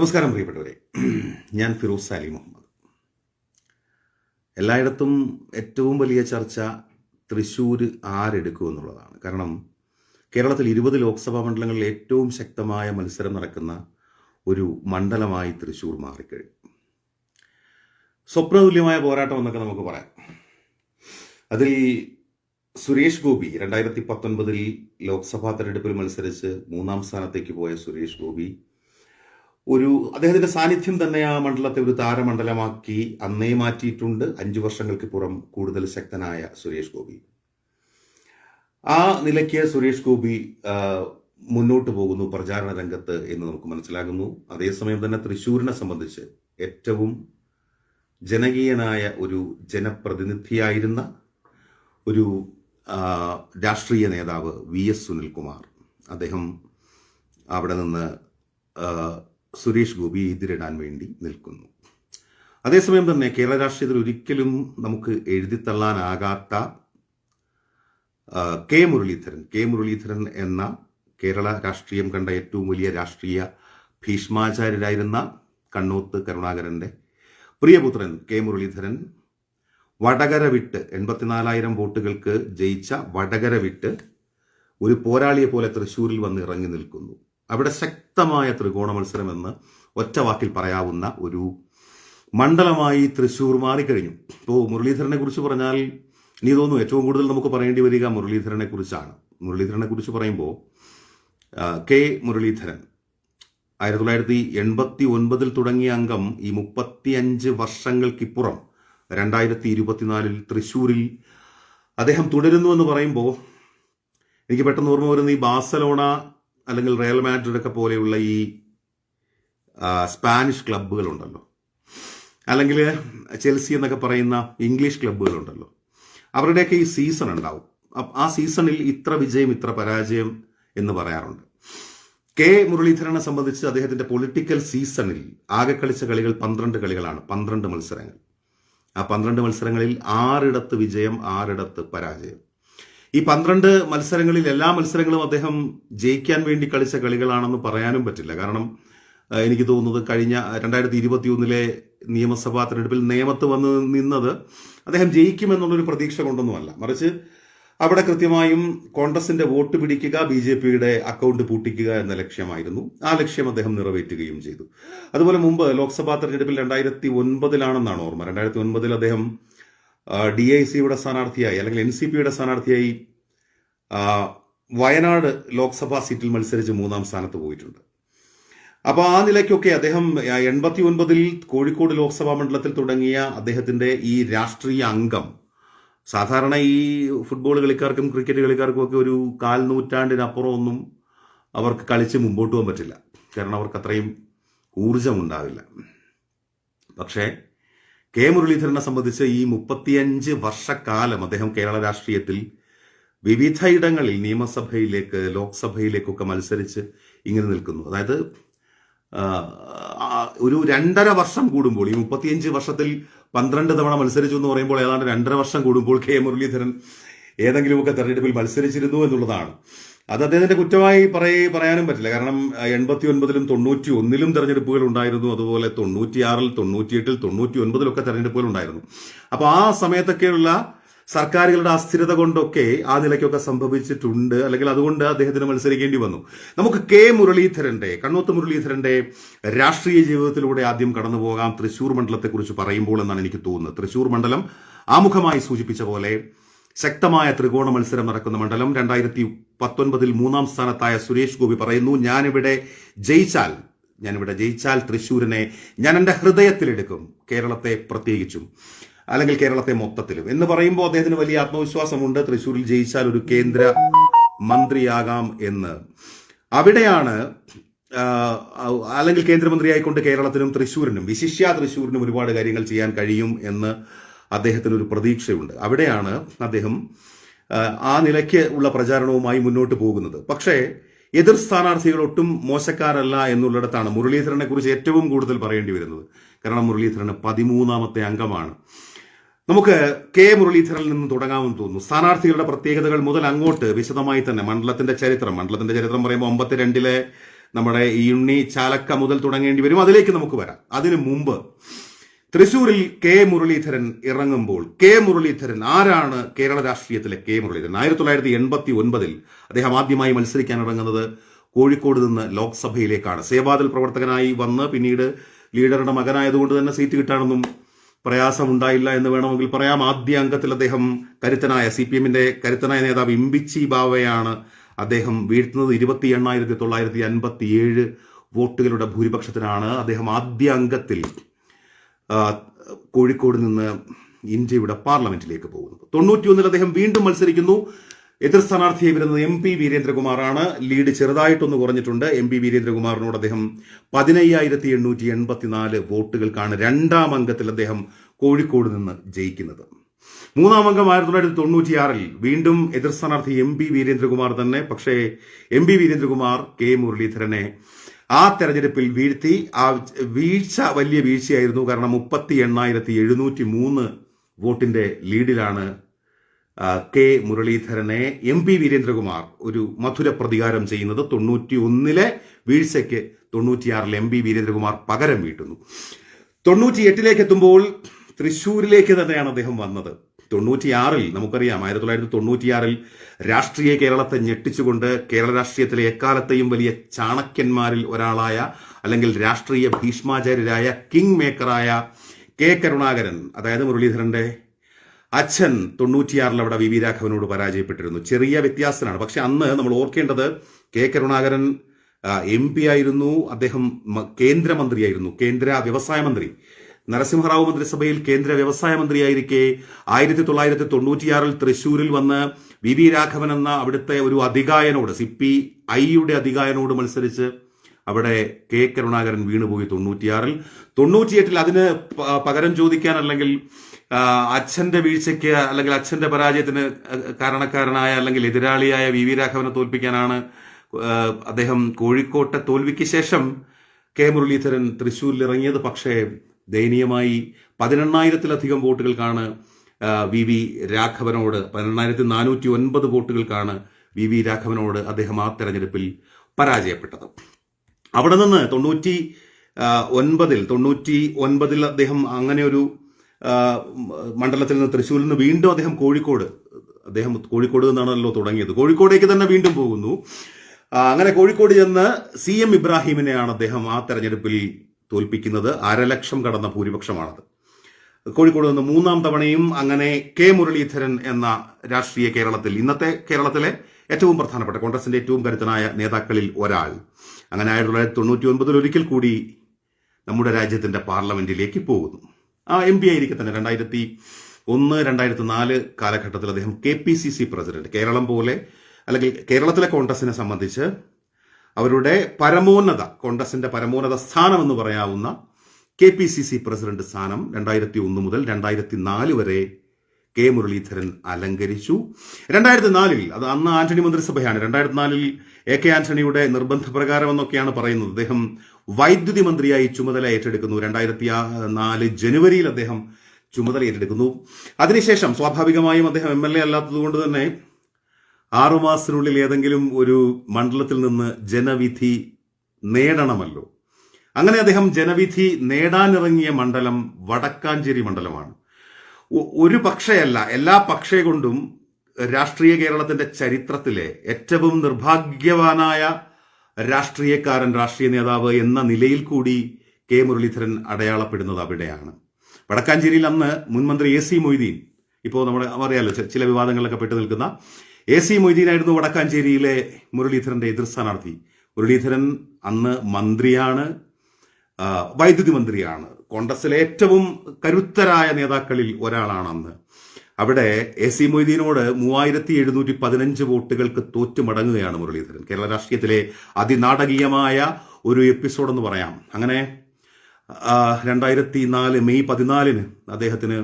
നമസ്കാരം പ്രിയപ്പെട്ടവരെ. ഞാൻ ഫിറോസ് സാലി മുഹമ്മദ്. എല്ലായിടത്തും ഏറ്റവും വലിയ ചർച്ച തൃശ്ശൂർ ആരെടുക്കും എന്നുള്ളതാണ്. കാരണം കേരളത്തിൽ ഇരുപത് ലോക്സഭാ മണ്ഡലങ്ങളിൽ ഏറ്റവും ശക്തമായ മത്സരം നടക്കുന്ന ഒരു മണ്ഡലമായി തൃശ്ശൂർ മാറിക്കഴിഞ്ഞു. സ്വപ്നതുല്യമായ പോരാട്ടം എന്നൊക്കെ നമുക്ക് പറയാം. അതിൽ സുരേഷ് ഗോപി രണ്ടായിരത്തി പത്തൊൻപതിൽ ലോക്സഭാ തെരഞ്ഞെടുപ്പിൽ മത്സരിച്ച് മൂന്നാം സ്ഥാനത്തേക്ക് പോയ സുരേഷ് ഗോപി ഒരു അദ്ദേഹത്തിന്റെ സാന്നിധ്യം തന്നെ ആ മണ്ഡലത്തെ ഒരു താരമണ്ഡലമാക്കി അന്നേ മാറ്റിയിട്ടുണ്ട്. അഞ്ചു വർഷങ്ങൾക്ക് പുറം കൂടുതൽ ശക്തനായ സുരേഷ് ഗോപി. ആ നിലയ്ക്ക് സുരേഷ് ഗോപി മുന്നോട്ട് പോകുന്നു പ്രചാരണ രംഗത്ത് എന്ന് നമുക്ക് മനസ്സിലാകുന്നു. അതേസമയം തന്നെ തൃശ്ശൂരിനെ സംബന്ധിച്ച് ഏറ്റവും ജനകീയനായ ഒരു ജനപ്രതിനിധിയായിരുന്ന ഒരു രാഷ്ട്രീയ നേതാവ് വി എസ് സുനിൽകുമാർ. അദ്ദേഹം അവിടെ നിന്ന് സുരേഷ് ഗോപി എതിരിടാൻ വേണ്ടി നിൽക്കുന്നു. അതേസമയം തന്നെ കേരള രാഷ്ട്രീയത്തിൽ ഒരിക്കലും നമുക്ക് എഴുതിത്തള്ളാനാകാത്ത കെ മുരളീധരൻ കെ മുരളീധരൻ എന്ന കേരള രാഷ്ട്രീയം കണ്ട ഏറ്റവും വലിയ രാഷ്ട്രീയ ഭീഷ്മാചാര്യരായിരുന്ന കണ്ണൂത്ത് കരുണാകരന്റെ പ്രിയപുത്രൻ കെ മുരളീധരൻ വടകര വിട്ട് എൺപത്തിനാലായിരം വോട്ടുകൾക്ക് ജയിച്ച വടകര വിട്ട് ഒരു പോരാളിയെ പോലെ തൃശ്ശൂരിൽ വന്ന് ഇറങ്ങി നിൽക്കുന്നു. അവിടെ ശക്തമായ ത്രികോണ മത്സരമെന്ന് ഒറ്റ വാക്കിൽ പറയാവുന്ന ഒരു മണ്ഡലമായി തൃശ്ശൂർ മാറിക്കഴിഞ്ഞു. ഇപ്പോൾ മുരളീധരനെ കുറിച്ച് പറഞ്ഞാൽ എനിക്ക് തോന്നുന്നു ഏറ്റവും കൂടുതൽ നമുക്ക് പറയേണ്ടി വരിക മുരളീധരനെ കുറിച്ചാണ് മുരളീധരനെ കുറിച്ച് പറയുമ്പോൾ കെ മുരളീധരൻ ആയിരത്തി തൊള്ളായിരത്തി എൺപത്തി ഒൻപതിൽ തുടങ്ങിയ അംഗം ഈ മുപ്പത്തിയഞ്ച് വർഷങ്ങൾക്കിപ്പുറം രണ്ടായിരത്തി ഇരുപത്തിനാലിൽ തൃശ്ശൂരിൽ അദ്ദേഹം തുടരുന്നു എന്ന് പറയുമ്പോൾ എനിക്ക് പെട്ടെന്ന് ഓർമ്മ വരുന്ന ഈ ബാഴ്സലോണ അല്ലെങ്കിൽ റയൽ മാഡ്രിഡൊക്കെ പോലെയുള്ള ഈ സ്പാനിഷ് ക്ലബ്ബുകളുണ്ടല്ലോ അല്ലെങ്കിൽ ചെൽസി എന്നൊക്കെ പറയുന്ന ഇംഗ്ലീഷ് ക്ലബ്ബുകളുണ്ടല്ലോ അവരുടെയൊക്കെ ഈ സീസൺ ഉണ്ടാവും. ആ സീസണിൽ ഇത്ര വിജയം ഇത്ര പരാജയം എന്ന് പറയാറുണ്ട്. കെ. മുരളീധരനെ സംബന്ധിച്ച് അദ്ദേഹത്തിന്റെ പൊളിറ്റിക്കൽ സീസണിൽ ആകെ കളിച്ച കളികൾ പന്ത്രണ്ട് കളികളാണ്. പന്ത്രണ്ട് മത്സരങ്ങൾ. ആ പന്ത്രണ്ട് മത്സരങ്ങളിൽ ആറിടത്ത് വിജയം ആറിടത്ത് പരാജയം. ഈ പന്ത്രണ്ട് മത്സരങ്ങളിൽ എല്ലാ മത്സരങ്ങളും അദ്ദേഹം ജയിക്കാൻ വേണ്ടി കളിച്ച കളികളാണെന്ന് പറയാനും പറ്റില്ല. കാരണം എനിക്ക് തോന്നുന്നത് കഴിഞ്ഞ രണ്ടായിരത്തി ഇരുപത്തി ഒന്നിലെ നിയമസഭാ തെരഞ്ഞെടുപ്പിൽ നിയമത്ത് വന്ന് നിന്നത് അദ്ദേഹം ജയിക്കുമെന്നുള്ളൊരു പ്രതീക്ഷ കൊണ്ടൊന്നുമല്ല. മറിച്ച് അവിടെ കൃത്യമായും കോൺഗ്രസിന്റെ വോട്ട് പിടിക്കുക ബി ജെ പിയുടെ അക്കൗണ്ട് പൂട്ടിക്കുക എന്ന ലക്ഷ്യമായിരുന്നു. ആ ലക്ഷ്യം അദ്ദേഹം നിറവേറ്റുകയും ചെയ്തു. അതുപോലെ മുമ്പ് ലോക്സഭാ തെരഞ്ഞെടുപ്പിൽ രണ്ടായിരത്തി ഒൻപതിലാണെന്നാണ് ഓർമ്മ. രണ്ടായിരത്തി ഒൻപതിൽ അദ്ദേഹം ഡി ഐ സിയുടെ സ്ഥാനാർത്ഥിയായി അല്ലെങ്കിൽ എൻ സി പിയുടെ സ്ഥാനാർത്ഥിയായി വയനാട് ലോക്സഭാ സീറ്റിൽ മത്സരിച്ച് മൂന്നാം സ്ഥാനത്ത് പോയിട്ടുണ്ട്. അപ്പോൾ ആ നിലയ്ക്കൊക്കെ അദ്ദേഹം എൺപത്തി ഒൻപതിൽ കോഴിക്കോട് ലോക്സഭാ മണ്ഡലത്തിൽ തുടങ്ങിയ അദ്ദേഹത്തിന്റെ ഈ രാഷ്ട്രീയ അംഗം. സാധാരണ ഈ ഫുട്ബോൾ കളിക്കാർക്കും ക്രിക്കറ്റ് കളിക്കാർക്കും ഒക്കെ ഒരു കാൽ നൂറ്റാണ്ടിനപ്പുറം ഒന്നും അവർക്ക് കളിച്ച് മുമ്പോട്ട് പോകാൻ പറ്റില്ല. കാരണം അവർക്ക് അത്രയും ഊർജം ഉണ്ടാവില്ല. പക്ഷേ കെ മുരളീധരനെ സംബന്ധിച്ച് ഈ മുപ്പത്തിയഞ്ച് വർഷക്കാലം അദ്ദേഹം കേരള രാഷ്ട്രീയത്തിൽ വിവിധയിടങ്ങളിൽ നിയമസഭയിലേക്ക് ലോക്സഭയിലേക്കൊക്കെ മത്സരിച്ച് ഇങ്ങനെ നിൽക്കുന്നു. അതായത് ഒരു രണ്ടര വർഷം കൂടുമ്പോൾ ഈ മുപ്പത്തിയഞ്ച് വർഷത്തിൽ പന്ത്രണ്ട് തവണ മത്സരിച്ചു എന്ന് പറയുമ്പോൾ ഏതാണ്ട് രണ്ടര വർഷം കൂടുമ്പോൾ കെ മുരളീധരൻ ഏതെങ്കിലുമൊക്കെ തെരഞ്ഞെടുപ്പിൽ മത്സരിച്ചിരുന്നു എന്നുള്ളതാണ്. അത് അദ്ദേഹത്തിന്റെ കുറ്റമായി പറയ പറയാനും പറ്റില്ല. കാരണം എൺപത്തി ഒൻപതിലും തൊണ്ണൂറ്റി ഒന്നിലും തെരഞ്ഞെടുപ്പുകൾ ഉണ്ടായിരുന്നു. അതുപോലെ തൊണ്ണൂറ്റിയാറിൽ തൊണ്ണൂറ്റിയെട്ടിൽ തൊണ്ണൂറ്റി ഒൻപതിലൊക്കെ തെരഞ്ഞെടുപ്പുകൾ ഉണ്ടായിരുന്നു. അപ്പോൾ ആ സമയത്തൊക്കെയുള്ള സർക്കാരുകളുടെ അസ്ഥിരത കൊണ്ടൊക്കെ ആ നിലയ്ക്കൊക്കെ സംഭവിച്ചിട്ടുണ്ട്. അല്ലെങ്കിൽ അതുകൊണ്ട് അദ്ദേഹത്തിന് മത്സരിക്കേണ്ടി വന്നു. നമുക്ക് കെ മുരളീധരന്റെ കണ്ണൂത്ത് മുരളീധരന്റെ രാഷ്ട്രീയ ജീവിതത്തിലൂടെ ആദ്യം കടന്നു പോകാം. തൃശൂർ മണ്ഡലത്തെക്കുറിച്ച് പറയുമ്പോൾ എന്നാണ് എനിക്ക് തോന്നുന്നത്. തൃശൂർ മണ്ഡലം ആമുഖമായി സൂചിപ്പിച്ച പോലെ ശക്തമായ ത്രികോണ മത്സരം നടക്കുന്ന മണ്ഡലം രണ്ടായിരത്തി പത്തൊൻപതിൽ മൂന്നാം സ്ഥാനത്തായ സുരേഷ് ഗോപി പറയുന്നു ഞാനിവിടെ ജയിച്ചാൽ ഞാനിവിടെ ജയിച്ചാൽ തൃശ്ശൂരിനെ ഞാൻ എന്റെ ഹൃദയത്തിലെടുക്കും കേരളത്തെ പ്രത്യേകിച്ചും അല്ലെങ്കിൽ കേരളത്തെ മൊത്തത്തിലും. എന്ന് പറയുമ്പോൾ അദ്ദേഹത്തിന് വലിയ ആത്മവിശ്വാസമുണ്ട്. തൃശ്ശൂരിൽ ജയിച്ചാൽ ഒരു കേന്ദ്ര മന്ത്രിയാകാം എന്ന്. അവിടെയാണ് അല്ലെങ്കിൽ കേന്ദ്രമന്ത്രിയായിക്കൊണ്ട് കേരളത്തിനും തൃശ്ശൂരിനും വിശിഷ്യ തൃശ്ശൂരിനും ഒരുപാട് കാര്യങ്ങൾ ചെയ്യാൻ കഴിയും എന്ന് അദ്ദേഹത്തിന് ഒരു പ്രതീക്ഷയുണ്ട്. അവിടെയാണ് അദ്ദേഹം ആ, നിലയ്ക്ക് ഉള്ള പ്രചാരണവുമായി മുന്നോട്ട് പോകുന്നത്. പക്ഷേ എതിർ സ്ഥാനാർത്ഥികൾ ഒട്ടും മോശക്കാരല്ല എന്നുള്ളിടത്താണ് മുരളീധരനെ കുറിച്ച് ഏറ്റവും കൂടുതൽ പറയേണ്ടി വരുന്നത്. കാരണം മുരളീധരന് പതിമൂന്നാമത്തെ അംഗമാണ്. നമുക്ക് കെ. മുരളീധരനിൽ നിന്ന് തുടങ്ങാമെന്ന് തോന്നുന്നു. സ്ഥാനാർത്ഥികളുടെ പ്രത്യേകതകൾ മുതൽ അങ്ങോട്ട് വിശദമായി തന്നെ മണ്ഡലത്തിന്റെ ചരിത്രം. മണ്ഡലത്തിന്റെ ചരിത്രം പറയുമ്പോൾ അമ്പത്തിരണ്ടിലെ നമ്മുടെ ഈ ഉണ്ണി ചാലക്ക മുതൽ തുടങ്ങേണ്ടി വരും. അതിലേക്ക് നമുക്ക് വരാം. അതിനു മുമ്പ് തൃശൂരിൽ കെ മുരളീധരൻ ഇറങ്ങുമ്പോൾ കെ മുരളീധരൻ ആരാണ് കേരള രാഷ്ട്രീയത്തിലെ കെ മുരളീധരൻ? ആയിരത്തി തൊള്ളായിരത്തി എൺപത്തി ഒൻപതിൽ അദ്ദേഹം ആദ്യമായി മത്സരിക്കാൻ ഇറങ്ങുന്നത് കോഴിക്കോട് നിന്ന് ലോക്സഭയിലേക്കാണ്. സേവാദൽ പ്രവർത്തകനായി വന്ന് പിന്നീട് ലീഡറുടെ മകനായതുകൊണ്ട് തന്നെ സീറ്റ് കിട്ടാനൊന്നും പ്രയാസമുണ്ടായില്ല എന്ന് വേണമെങ്കിൽ പറയാം. ആദ്യ അംഗത്തിൽ അദ്ദേഹം കരുത്തനായ സി പി എമ്മിന്റെ കരുത്തനായ നേതാവ് ഇമ്പിച്ചി ബാവയാണ് അദ്ദേഹം വീഴ്ത്തുന്നത്. ഇരുപത്തി എണ്ണായിരത്തി തൊള്ളായിരത്തി അൻപത്തി ഏഴ് വോട്ടുകളുടെ ഭൂരിപക്ഷത്തിനാണ് അദ്ദേഹം ആദ്യ അംഗത്തിൽ കോഴിക്കോട് നിന്ന് ഇന്ത്യയുടെ പാർലമെന്റിലേക്ക് പോകുന്നത് തൊണ്ണൂറ്റിയൊന്നിൽ അദ്ദേഹം വീണ്ടും മത്സരിക്കുന്നു. എതിർ സ്ഥാനാർത്ഥിയായി വരുന്നത് എം പി വീരേന്ദ്രകുമാറാണ്. ലീഡ് ചെറുതായിട്ടൊന്ന് കുറഞ്ഞിട്ടുണ്ട്. എം പി വീരേന്ദ്രകുമാറിനോട് അദ്ദേഹം പതിനയ്യായിരത്തി എണ്ണൂറ്റി എൺപത്തിനാല് വോട്ടുകൾക്കാണ് രണ്ടാം അംഗത്തിൽ അദ്ദേഹം കോഴിക്കോട് നിന്ന് ജയിക്കുന്നത്. മൂന്നാം അംഗം ആയിരത്തി തൊള്ളായിരത്തി തൊണ്ണൂറ്റിയാറിൽ വീണ്ടും എതിർ സ്ഥാനാർത്ഥി എം പി വീരേന്ദ്രകുമാർ തന്നെ. പക്ഷേ എം പി വീരേന്ദ്രകുമാർ കെ മുരളീധരനെ ആ തെരഞ്ഞെടുപ്പിൽ വീഴ്ത്തി ആ വീഴ്ച വലിയ വീഴ്ചയായിരുന്നു. കാരണം മുപ്പത്തി എണ്ണായിരത്തി എഴുന്നൂറ്റി മൂന്ന് വോട്ടിന്റെ ലീഡിലാണ് കെ മുരളീധരനെ എം പി വീരേന്ദ്രകുമാർ ഒരു മധുര പ്രതികാരം ചെയ്യുന്നത്. തൊണ്ണൂറ്റി ഒന്നിലെ വീഴ്ചയ്ക്ക് തൊണ്ണൂറ്റിയാറിൽ എം പി വീരേന്ദ്രകുമാർ പകരം വീട്ടുന്നു. തൊണ്ണൂറ്റി എട്ടിലേക്ക് എത്തുമ്പോൾ തൃശ്ശൂരിലേക്ക് തന്നെയാണ് അദ്ദേഹം വന്നത്. തൊണ്ണൂറ്റിയാറിൽ നമുക്കറിയാം ആയിരത്തി തൊള്ളായിരത്തി തൊണ്ണൂറ്റിയാറിൽ രാഷ്ട്രീയ കേരളത്തെ ഞെട്ടിച്ചുകൊണ്ട് കേരള രാഷ്ട്രീയത്തിലെ എക്കാലത്തെയും വലിയ ചാണക്യന്മാരിൽ ഒരാളായ അല്ലെങ്കിൽ രാഷ്ട്രീയ ഭീഷ്മാചാര്യരായ കിങ് മേക്കറായ കെ കരുണാകരൻ അതായത് മുരളീധരന്റെ അച്ഛൻ തൊണ്ണൂറ്റിയാറിൽ അവിടെ വി വി രാഘവനോട് പരാജയപ്പെട്ടിരുന്നു. ചെറിയ വ്യത്യാസത്തിനാണ് പക്ഷെ അന്ന് നമ്മൾ ഓർക്കേണ്ടത് കെ കരുണാകരൻ എം പി ആയിരുന്നു. അദ്ദേഹം കേന്ദ്രമന്ത്രിയായിരുന്നു. കേന്ദ്ര വ്യവസായ മന്ത്രി. നരസിംഹറാവു മന്ത്രിസഭയിൽ കേന്ദ്ര വ്യവസായ മന്ത്രിയായിരിക്കെ ആയിരത്തി തൊള്ളായിരത്തി തൊണ്ണൂറ്റിയാറിൽ തൃശൂരിൽ വന്ന് വി വി രാഘവൻ എന്ന അവിടുത്തെ ഒരു അധികായനോട് സി പി ഐയുടെ അധികായനോട് മത്സരിച്ച് അവിടെ കെ കരുണാകരൻ വീണുപോയി തൊണ്ണൂറ്റിയാറിൽ. തൊണ്ണൂറ്റിയെട്ടിൽ അതിന് പകരം ചോദിക്കാൻ അല്ലെങ്കിൽ അച്ഛന്റെ വീഴ്ചയ്ക്ക് അല്ലെങ്കിൽ അച്ഛന്റെ പരാജയത്തിന് കാരണക്കാരനായ അല്ലെങ്കിൽ എതിരാളിയായ വി വി രാഘവനെ തോൽപ്പിക്കാനാണ് അദ്ദേഹം കോഴിക്കോട്ടെ തോൽവിക്ക് ശേഷം കെ മുരളീധരൻ തൃശ്ശൂരിൽ ഇറങ്ങിയത് പക്ഷേ ദയനീയമായി പതിനെണ്ണായിരത്തിലധികം വോട്ടുകൾക്കാണ് വി വി രാഘവനോട് പതിനെണ്ണായിരത്തി നാനൂറ്റി ഒൻപത് വോട്ടുകൾക്കാണ് വി വി രാഘവനോട് അദ്ദേഹം ആ തെരഞ്ഞെടുപ്പിൽ പരാജയപ്പെട്ടത്. അവിടെ നിന്ന് തൊണ്ണൂറ്റി ഒൻപതിൽ തൊണ്ണൂറ്റി ഒൻപതിൽ അദ്ദേഹം അങ്ങനെ ഒരു മണ്ഡലത്തിൽ നിന്ന് തൃശ്ശൂരിൽ നിന്ന് വീണ്ടും അദ്ദേഹം കോഴിക്കോട് അദ്ദേഹം കോഴിക്കോട് നിന്നാണല്ലോ തുടങ്ങിയത്. കോഴിക്കോടേക്ക് തന്നെ വീണ്ടും പോകുന്നു. അങ്ങനെ കോഴിക്കോട് ചെന്ന് സി എം ഇബ്രാഹിമിനെയാണ് അദ്ദേഹം ആ തെരഞ്ഞെടുപ്പിൽ തോൽപ്പിക്കുന്നത്. അരലക്ഷം കടന്ന ഭൂരിപക്ഷമാണത്. കോഴിക്കോട് നിന്ന് മൂന്നാം തവണയും അങ്ങനെ കെ മുരളീധരൻ എന്ന രാഷ്ട്രീയ കേരളത്തിൽ ഇന്നത്തെ കേരളത്തിലെ ഏറ്റവും പ്രധാനപ്പെട്ട കോൺഗ്രസിന്റെ ഏറ്റവും കരുത്തനായ നേതാക്കളിൽ ഒരാൾ. അങ്ങനെ ആയിരത്തി തൊള്ളായിരത്തി തൊണ്ണൂറ്റി ഒൻപതിൽ ഒരിക്കൽ കൂടി നമ്മുടെ രാജ്യത്തിന്റെ പാർലമെന്റിലേക്ക് പോകുന്നു. ആ എം പി ആയിരിക്കെ തന്നെ. രണ്ടായിരത്തി ഒന്ന് രണ്ടായിരത്തി നാല് കാലഘട്ടത്തിൽ അദ്ദേഹം K P C C president. Keralam പോലെ അല്ലെങ്കിൽ കേരളത്തിലെ കോൺഗ്രസിനെ സംബന്ധിച്ച് അവരുടെ പരമോന്നത കോൺഗ്രസിന്റെ പരമോന്നത സ്ഥാനം എന്ന് പറയാവുന്ന K P C C president സ്ഥാനം രണ്ടായിരത്തി ഒന്ന് മുതൽ രണ്ടായിരത്തി നാല് വരെ കെ മുരളീധരൻ അലങ്കരിച്ചു. രണ്ടായിരത്തി നാലിൽ അത് അന്ന് ആന്റണി മന്ത്രിസഭയാണ്. രണ്ടായിരത്തി നാലിൽ എ കെ ആന്റണിയുടെ നിർബന്ധപ്രകാരം എന്നൊക്കെയാണ് പറയുന്നത്. അദ്ദേഹം വൈദ്യുതി മന്ത്രിയായി ചുമതല ഏറ്റെടുക്കുന്നു. രണ്ടായിരത്തി നാല് ജനുവരിയിൽ അദ്ദേഹം ചുമതല ഏറ്റെടുക്കുന്നു. അതിനുശേഷം സ്വാഭാവികമായും അദ്ദേഹം എം എൽ എ അല്ലാത്തതുകൊണ്ട് തന്നെ ആറുമാസത്തിനുള്ളിൽ ഏതെങ്കിലും ഒരു മണ്ഡലത്തിൽ നിന്ന് ജനവിധി നേടണമല്ലോ. അങ്ങനെ അദ്ദേഹം ജനവിധി നേടാനിറങ്ങിയ മണ്ഡലം വടക്കാഞ്ചേരി മണ്ഡലമാണ്. ഒരു പക്ഷയല്ല എല്ലാ പക്ഷേ കൊണ്ടും രാഷ്ട്രീയ കേരളത്തിന്റെ ചരിത്രത്തിലെ ഏറ്റവും നിർഭാഗ്യവാനായ രാഷ്ട്രീയക്കാരൻ രാഷ്ട്രീയ നേതാവ് എന്ന നിലയിൽ കൂടി കെ മുരളീധരൻ അടയാളപ്പെടുന്നത് അവിടെയാണ്. വടക്കാഞ്ചേരിയിൽ അന്ന് മുൻമന്ത്രി എ സി മൊയ്തീൻ ഇപ്പോൾ നമ്മുടെ അറിയാലോ ചില വിവാദങ്ങളിലൊക്കെ പെട്ടു നിൽക്കുന്ന എ സി മൊയ്തീനായിരുന്നു വടക്കാഞ്ചേരിയിലെ മുരളീധരന്റെ എതിർ സ്ഥാനാർത്ഥി മുരളീധരൻ അന്ന് മന്ത്രിയാണ്. വൈദ്യുതി മന്ത്രിയാണ്. കോൺഗ്രസിലെ ഏറ്റവും കരുത്തരായ നേതാക്കളിൽ ഒരാളാണ് അന്ന്. അവിടെ എ സി മൊയ്തീനോട് മൂവായിരത്തി എഴുന്നൂറ്റി പതിനഞ്ച് വോട്ടുകൾക്ക് തോറ്റു മടങ്ങുകയാണ് മുരളീധരൻ. കേരള രാഷ്ട്രീയത്തിലെ അതിനാടകീയമായ ഒരു എപ്പിസോഡ് എന്ന് പറയാം. അങ്ങനെ രണ്ടായിരത്തി നാല് മെയ് പതിനാലിന് അദ്ദേഹത്തിന്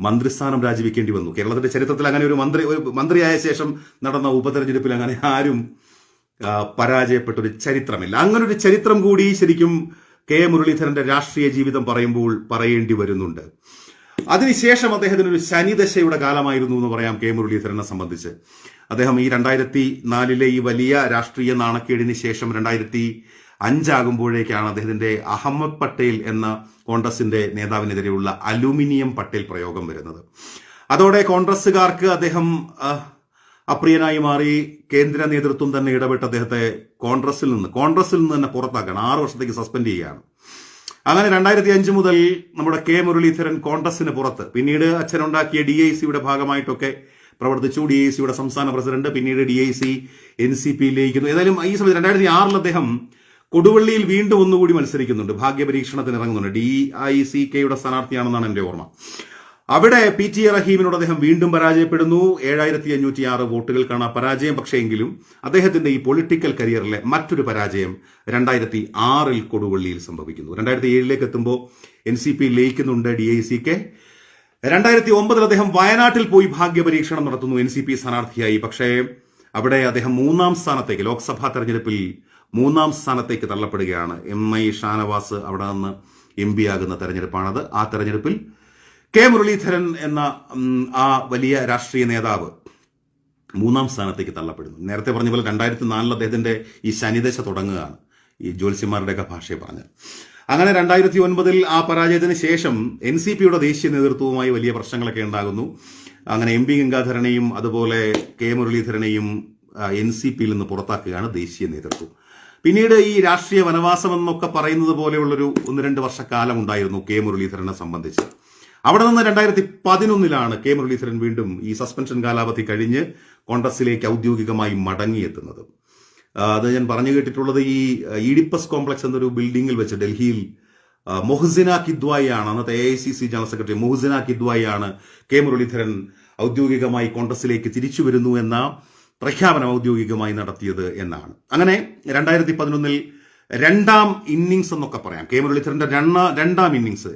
മന്ത്രിസ്ഥാനം രാജിവെക്കേണ്ടി വന്നു. കേരളത്തിന്റെ ചരിത്രത്തിൽ അങ്ങനെ ഒരു മന്ത്രി ഒരു മന്ത്രിയായ ശേഷം നടന്ന ഉപതെരഞ്ഞെടുപ്പിൽ അങ്ങനെ ആരും പരാജയപ്പെട്ട ഒരു ചരിത്രമില്ല. അങ്ങനെ ഒരു ചരിത്രം കൂടി ശരിക്കും കെ മുരളീധരന്റെ രാഷ്ട്രീയ ജീവിതം പറയുമ്പോൾ പറയേണ്ടി വരുന്നുണ്ട്. അതിനുശേഷം അദ്ദേഹത്തിന് ഒരു ശനിദശയുടെ കാലമായിരുന്നു എന്ന് പറയാം കെ മുരളീധരനെ സംബന്ധിച്ച്. അദ്ദേഹം ഈ രണ്ടായിരത്തി നാലിലെ ഈ വലിയ രാഷ്ട്രീയ നാണക്കേടിന് ശേഷം രണ്ടായിരത്തി അഞ്ചാകുമ്പോഴേക്കാണ് അദ്ദേഹത്തിന്റെ അഹമ്മദ് പട്ടേൽ എന്ന കോൺഗ്രസിന്റെ നേതാവിനെതിരെയുള്ള അലൂമിനിയം പട്ടേൽ പ്രയോഗം വരുന്നത്. അതോടെ കോൺഗ്രസ്സുകാർക്ക് അദ്ദേഹം അപ്രിയനായി മാറി കേന്ദ്ര നേതൃത്വം തന്നെ ഇടപെട്ട് അദ്ദേഹത്തെ കോൺഗ്രസിൽ നിന്ന് കോൺഗ്രസിൽ നിന്ന് തന്നെ പുറത്താക്കാണ്. ആറ് വർഷത്തേക്ക് സസ്പെൻഡ് ചെയ്യുകയാണ്. അങ്ങനെ രണ്ടായിരത്തി അഞ്ച് മുതൽ നമ്മുടെ കെ മുരളീധരൻ കോൺഗ്രസിന് പുറത്ത് പിന്നീട് അച്ഛനുണ്ടാക്കിയ ഡി ഐ സിയുടെ ഭാഗമായിട്ടൊക്കെ പ്രവർത്തിച്ചു. ഡി ഐ സിയുടെ സംസ്ഥാന പ്രസിഡന്റ് പിന്നീട് D I C N C P ലയിക്കുന്നു. ഏതായാലും ഈ സമയത്ത് രണ്ടായിരത്തി ആറിൽ അദ്ദേഹം കൊടുവള്ളിയിൽ വീണ്ടും ഒന്നുകൂടി മത്സരിക്കുന്നുണ്ട്. ഭാഗ്യപരീക്ഷണത്തിന് ഇറങ്ങുന്നുണ്ട് ഡി ഐ സി കെയുടെ സ്ഥാനാർത്ഥിയാണെന്നാണ് എന്റെ ഓർമ്മ. അവിടെ പി ടി എ റഹീമിനോട് അദ്ദേഹം വീണ്ടും പരാജയപ്പെടുന്നു. ഏഴായിരത്തി അഞ്ഞൂറ്റി ആറ് വോട്ടുകൾക്കാണ് പരാജയം. പക്ഷേ എങ്കിലും അദ്ദേഹത്തിന്റെ ഈ പൊളിറ്റിക്കൽ കരിയറിലെ മറ്റൊരു പരാജയം രണ്ടായിരത്തി ആറിൽ കൊടുവള്ളിയിൽ സംഭവിക്കുന്നു. രണ്ടായിരത്തി ഏഴിലേക്ക് എത്തുമ്പോൾ എൻ സി പി ലയിക്കുന്നുണ്ട് ഡി ഐ സി കെ. രണ്ടായിരത്തി ഒമ്പതിൽ അദ്ദേഹം വയനാട്ടിൽ പോയി ഭാഗ്യപരീക്ഷണം നടത്തുന്നു എൻ സി പി സ്ഥാനാർത്ഥിയായി. പക്ഷേ അവിടെ അദ്ദേഹം മൂന്നാം സ്ഥാനത്തേക്ക് ലോക്സഭാ തെരഞ്ഞെടുപ്പിൽ മൂന്നാം സ്ഥാനത്തേക്ക് തള്ളപ്പെടുകയാണ്. എം ഐ ഷാനവാസ് അവിടെ നിന്ന് എം പി ആകുന്ന തെരഞ്ഞെടുപ്പാണത്. ആ തെരഞ്ഞെടുപ്പിൽ കെ മുരളീധരൻ എന്ന ആ വലിയ രാഷ്ട്രീയ നേതാവ് മൂന്നാം സ്ഥാനത്തേക്ക് തള്ളപ്പെടുന്നു. നേരത്തെ പറഞ്ഞ പോലെ രണ്ടായിരത്തി നാലിൽ അദ്ദേഹത്തിന്റെ ഈ ശനിദശ തുടങ്ങുകയാണ്. ഈ ജ്യോത്സ്യന്മാരുടെയൊക്കെ ഭാഷയെ പറഞ്ഞ്. അങ്ങനെ രണ്ടായിരത്തി ഒൻപതിൽ ആ പരാജയത്തിന് ശേഷം എൻ സി പിയുടെ ദേശീയ നേതൃത്വവുമായി വലിയ പ്രശ്നങ്ങളൊക്കെ ഉണ്ടാകുന്നു. അങ്ങനെ എം പി ഗംഗാധരനെയും അതുപോലെ കെ മുരളീധരനെയും എൻ സി പിയിൽ നിന്ന് പുറത്താക്കുകയാണ് ദേശീയ നേതൃത്വം. പിന്നീട് ഈ രാഷ്ട്രീയ വനവാസം എന്നൊക്കെ പറയുന്നത് പോലെയുള്ളൊരു ഒന്ന് രണ്ട് വർഷക്കാലം ഉണ്ടായിരുന്നു കെ മുരളീധരനെ സംബന്ധിച്ച്. അവിടെ നിന്ന് രണ്ടായിരത്തി പതിനൊന്നിലാണ് കെ മുരളീധരൻ വീണ്ടും ഈ സസ്പെൻഷൻ കാലാവധി കഴിഞ്ഞ് കോൺഗ്രസിലേക്ക് ഔദ്യോഗികമായി മടങ്ങിയെത്തുന്നത്. അത് ഞാൻ പറഞ്ഞു കേട്ടിട്ടുള്ളത് ഈ ഈഡിപ്പസ് കോംപ്ലക്സ് എന്നൊരു ബിൽഡിങ്ങിൽ വെച്ച് ഡൽഹിയിൽ മൊഹ്സിന മൊഹസിന കിദ്വായി ആണ് അന്നത്തെ A I C C general secretary Mohsina കിദ്വായിയാണ് K Muraleedharan ഔദ്യോഗികമായി കോൺഗ്രസിലേക്ക് തിരിച്ചു വരുന്നു എന്ന പ്രഖ്യാപനം ഔദ്യോഗികമായി നടത്തിയത് എന്നാണ്. അങ്ങനെ രണ്ടായിരത്തി പതിനൊന്നിൽ രണ്ടാം ഇന്നിങ്സ് എന്നൊക്കെ പറയാം. കെ മുരളീധരന്റെ രണ്ട രണ്ടാം ഇന്നിങ്സ്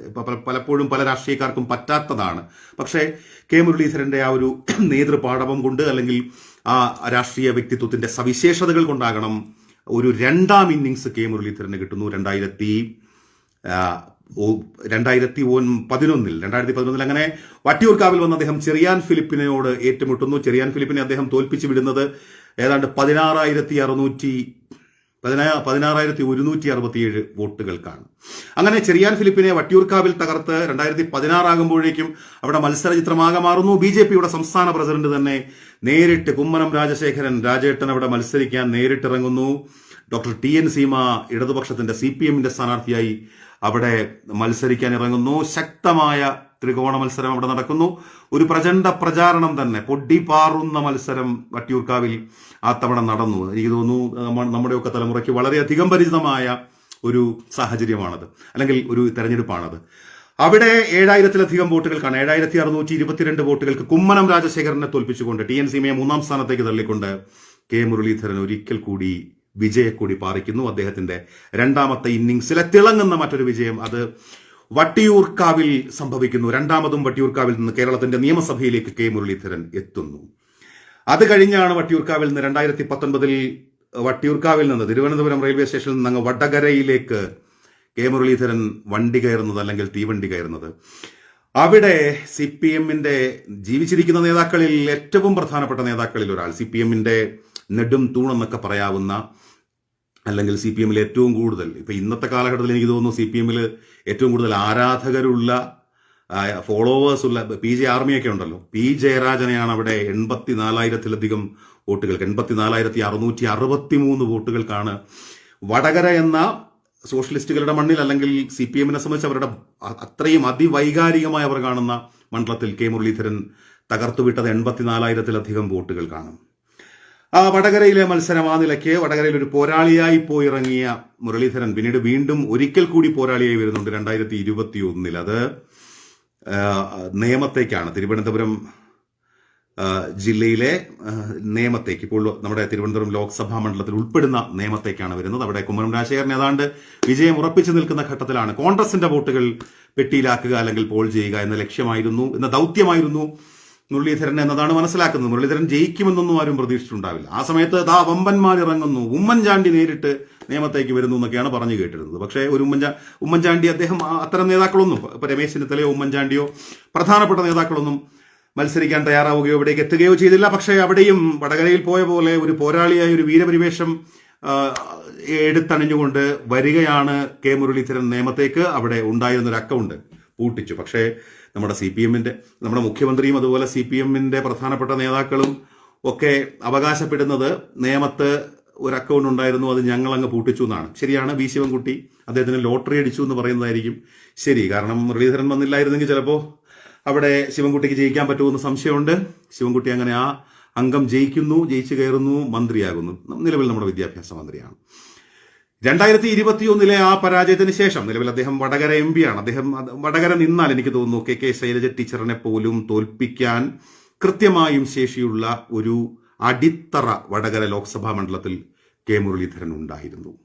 പലപ്പോഴും പല രാഷ്ട്രീയക്കാർക്കും പറ്റാത്തതാണ്. പക്ഷേ കെ മുരളീധരന്റെ ആ ഒരു നേതൃപാടവം കൊണ്ട് അല്ലെങ്കിൽ ആ രാഷ്ട്രീയ വ്യക്തിത്വത്തിന്റെ സവിശേഷതകൾ കൊണ്ടാകണം ഒരു രണ്ടാം ഇന്നിങ്സ് കെ മുരളീധരന് കിട്ടുന്നു. രണ്ടായിരത്തി രണ്ടായിരത്തി ഒൻ പതിനൊന്നിൽ. രണ്ടായിരത്തി പതിനൊന്നിൽ അങ്ങനെ വട്ടിയൂർക്കാവിൽ വന്ന് അദ്ദേഹം ചെറിയാൻ ഫിലിപ്പിനോട് ഏറ്റുമുട്ടുന്നു. ചെറിയാൻ ഫിലിപ്പിനെ അദ്ദേഹം തോൽപ്പിച്ചു വിടുന്നത് ഏതാണ്ട് പതിനാറായിരത്തി അറുന്നൂറ്റി പതിനാ പതിനാറായിരത്തി ഒരുന്നൂറ്റി അറുപത്തിയേഴ് വോട്ടുകൾക്കാണ്. അങ്ങനെ ചെറിയാൻ ഫിലിപ്പിനെ വട്ടിയൂർക്കാവിൽ തകർത്ത് രണ്ടായിരത്തി പതിനാറാകുമ്പോഴേക്കും അവിടെ മത്സര ചിത്രമാകെ മാറുന്നു. ബി ജെ പിയുടെ സംസ്ഥാന പ്രസിഡന്റ് തന്നെ നേരിട്ട് കുമ്മനം രാജശേഖരൻ രാജേട്ടൻ അവിടെ മത്സരിക്കാൻ നേരിട്ടിറങ്ങുന്നു. ഡോക്ടർ ടി എൻ സീമ ഇടതുപക്ഷത്തിന്റെ സി പി എമ്മിന്റെ സ്ഥാനാർത്ഥിയായി അവിടെ മത്സരിക്കാൻ ഇറങ്ങുന്നു. ശക്തമായ ത്രികോണ മത്സരം അവിടെ നടക്കുന്നു. ഒരു പ്രചണ്ഡ പ്രചാരണം തന്നെ പൊടിപാറുന്ന മത്സരം വട്ടിയൂർക്കാവിൽ ആ തവണ നടന്നു. എനിക്ക് തോന്നുന്നു നമ്മുടെയൊക്കെ തലമുറയ്ക്ക് വളരെയധികം പരിചിതമായ ഒരു സാഹചര്യമാണത് അല്ലെങ്കിൽ ഒരു തെരഞ്ഞെടുപ്പാണത്. അവിടെ ഏഴായിരത്തിലധികം വോട്ടുകൾക്കാണ് ഏഴായിരത്തി അറുന്നൂറ്റി ഇരുപത്തിരണ്ട് വോട്ടുകൾക്ക് കുമ്മനം രാജശേഖരനെ തോൽപ്പിച്ചുകൊണ്ട് ടി എൻ സിമയെ മൂന്നാം സ്ഥാനത്തേക്ക് തള്ളിക്കൊണ്ട് കെ മുരളീധരൻ ഒരിക്കൽ കൂടി വിജയക്കൂടി പാറിക്കുന്നു. അദ്ദേഹത്തിന്റെ രണ്ടാമത്തെ ഇന്നിംഗ്സിലെ തിളങ്ങുന്ന മറ്റൊരു വിജയം അത് വട്ടിയൂർക്കാവിൽ സംഭവിക്കുന്നു. രണ്ടാമതും വട്ടിയൂർക്കാവിൽ നിന്ന് കേരളത്തിന്റെ നിയമസഭയിലേക്ക് കെ. മുരളീധരൻ എത്തുന്നു. അത് കഴിഞ്ഞാണ് വട്ടിയൂർക്കാവിൽ നിന്ന് രണ്ടായിരത്തി പത്തൊൻപതിൽ വട്ടിയൂർക്കാവിൽ നിന്ന് തിരുവനന്തപുരം റെയിൽവേ സ്റ്റേഷനിൽ നിന്ന് അങ്ങ് വടകരയിലേക്ക് കെ. മുരളീധരൻ വണ്ടി കയറുന്നത് അല്ലെങ്കിൽ തീവണ്ടി കയറുന്നത്. അവിടെ സി പി എമ്മിന്റെ ജീവിച്ചിരിക്കുന്ന നേതാക്കളിൽ ഏറ്റവും പ്രധാനപ്പെട്ട നേതാക്കളിൽ ഒരാൾ. സി പി എമ്മിന്റെ നെടും തൂണെന്നൊക്കെ പറയാവുന്ന അല്ലെങ്കിൽ സി പി എമ്മിൽ ഏറ്റവും കൂടുതൽ. ഇപ്പൊ ഇന്നത്തെ കാലഘട്ടത്തിൽ എനിക്ക് തോന്നുന്നു സി പി എമ്മിൽ ഏറ്റവും കൂടുതൽ ആരാധകരുള്ള ഫോളോവേഴ്സ് ഉള്ള പി ജെ ആർമിയൊക്കെ ഉണ്ടല്ലോ. പി ജയരാജനെയാണ് അവിടെ എൺപത്തി നാലായിരത്തിലധികം വോട്ടുകൾക്ക് എൺപത്തി നാലായിരത്തി അറുന്നൂറ്റി അറുപത്തി മൂന്ന് വോട്ടുകൾക്കാണ് വടകര എന്ന സോഷ്യലിസ്റ്റുകളുടെ മണ്ണിൽ അല്ലെങ്കിൽ സി പി എമ്മിനെ സംബന്ധിച്ച് അവരുടെ അത്രയും അതിവൈകാരികമായി അവർ കാണുന്ന മണ്ഡലത്തിൽ കെ മുരളീധരൻ തകർത്തുവിട്ടത് എൺപത്തിനാലായിരത്തിലധികം വോട്ടുകൾക്കാണ്. ആ വടകരയിലെ മത്സരം ആ നിലയ്ക്ക് വടകരയിൽ ഒരു പോരാളിയായി പോയിറങ്ങിയ മുരളീധരൻ പിന്നീട് വീണ്ടും ഒരിക്കൽ കൂടി പോരാളിയായി വരുന്നുണ്ട് രണ്ടായിരത്തി ഇരുപത്തി ഒന്നിൽ അത് നേമത്തേക്കാണ്. തിരുവനന്തപുരം ജില്ലയിലെ നേമത്തേക്ക്. ഇപ്പോൾ നമ്മുടെ തിരുവനന്തപുരം ലോക്സഭാ മണ്ഡലത്തിൽ ഉൾപ്പെടുന്ന നേമത്തേക്കാണ് വരുന്നത്. അവിടെ കുമ്മനം രാജശേഖരൻ ഏതാണ്ട് വിജയം ഉറപ്പിച്ചു നിൽക്കുന്ന ഘട്ടത്തിലാണ്. കോൺഗ്രസിന്റെ വോട്ടുകൾ പെട്ടിയിലാക്കുക അല്ലെങ്കിൽ പോൾ ചെയ്യുക എന്ന ലക്ഷ്യമായിരുന്നു എന്ന ദൗത്യമായിരുന്നു മുരളീധരൻ എന്നതാണ് മനസ്സിലാക്കുന്നത്. മുരളീധരൻ ജയിക്കുമെന്നൊന്നും ആരും പ്രതീക്ഷിച്ചിട്ടുണ്ടാവില്ല. ആ സമയത്ത് ദാ വമ്പന്മാർ ഇറങ്ങുന്നു. ഉമ്മൻചാണ്ടി നേരിട്ട് നിയമത്തേക്ക് വരുന്നു എന്നൊക്കെയാണ് പറഞ്ഞു കേട്ടിരുന്നത്. പക്ഷേ ഒരു ഉമ്മൻചാ ഉമ്മൻചാണ്ടി അദ്ദേഹം അത്തരം നേതാക്കളൊന്നും ഇപ്പൊ രമേശ് ചെന്നിത്തലയോ ഉമ്മൻചാണ്ടിയോ പ്രധാനപ്പെട്ട നേതാക്കളൊന്നും മത്സരിക്കാൻ തയ്യാറാവുകയോ ഇവിടേക്ക് എത്തുകയോ ചെയ്തില്ല. പക്ഷേ അവിടെയും വടകരയിൽ പോയ പോലെ ഒരു പോരാളിയായ ഒരു വീരപരിവേഷം എടുത്തണിഞ്ഞുകൊണ്ട് വരികയാണ് കെ മുരളീധരൻ നിയമത്തേക്ക്. അവിടെ ഉണ്ടായിരുന്നൊരു അക്കൗണ്ട് പൂട്ടിച്ചു. പക്ഷേ നമ്മുടെ സി പി എമ്മിന്റെ നമ്മുടെ മുഖ്യമന്ത്രിയും അതുപോലെ സി പി എമ്മിന്റെ പ്രധാനപ്പെട്ട നേതാക്കളും ഒക്കെ അവകാശപ്പെടുന്നത് നിയമത്ത് ഒരു അക്കൗണ്ട് ഉണ്ടായിരുന്നു അത് ഞങ്ങൾ അങ്ങ് പൂട്ടിച്ചു എന്നാണ്. ശരിയാണ് വി ശിവൻകുട്ടി അദ്ദേഹത്തിന് ലോട്ടറി അടിച്ചു എന്ന് പറയുന്നതായിരിക്കും ശരി. കാരണം മുരളീധരൻ വന്നില്ലായിരുന്നെങ്കിൽ ചിലപ്പോൾ അവിടെ ശിവൻകുട്ടിക്ക് ജയിക്കാൻ പറ്റുമെന്ന് സംശയമുണ്ട്. ശിവൻകുട്ടി അങ്ങനെ ആ അംഗം ജയിക്കുന്നു ജയിച്ചു കയറുന്നു മന്ത്രിയാകുന്നു. നിലവിൽ നമ്മുടെ വിദ്യാഭ്യാസ മന്ത്രിയാണ്. രണ്ടായിരത്തി ഇരുപത്തിയൊന്നിലെ ആ പരാജയത്തിന് ശേഷം നിലവിൽ അദ്ദേഹം വടകര എം ആണ് അദ്ദേഹം വടകര നിന്നാൽ എനിക്ക് തോന്നുന്നു കെ കെ ശൈലജ ടീച്ചറിനെ പോലും തോൽപ്പിക്കാൻ കൃത്യമായും ശേഷിയുള്ള ഒരു അടിത്തറ വടകര ലോക്സഭാ മണ്ഡലത്തിൽ കെ മുരളീധരൻ ഉണ്ടായിരുന്നു.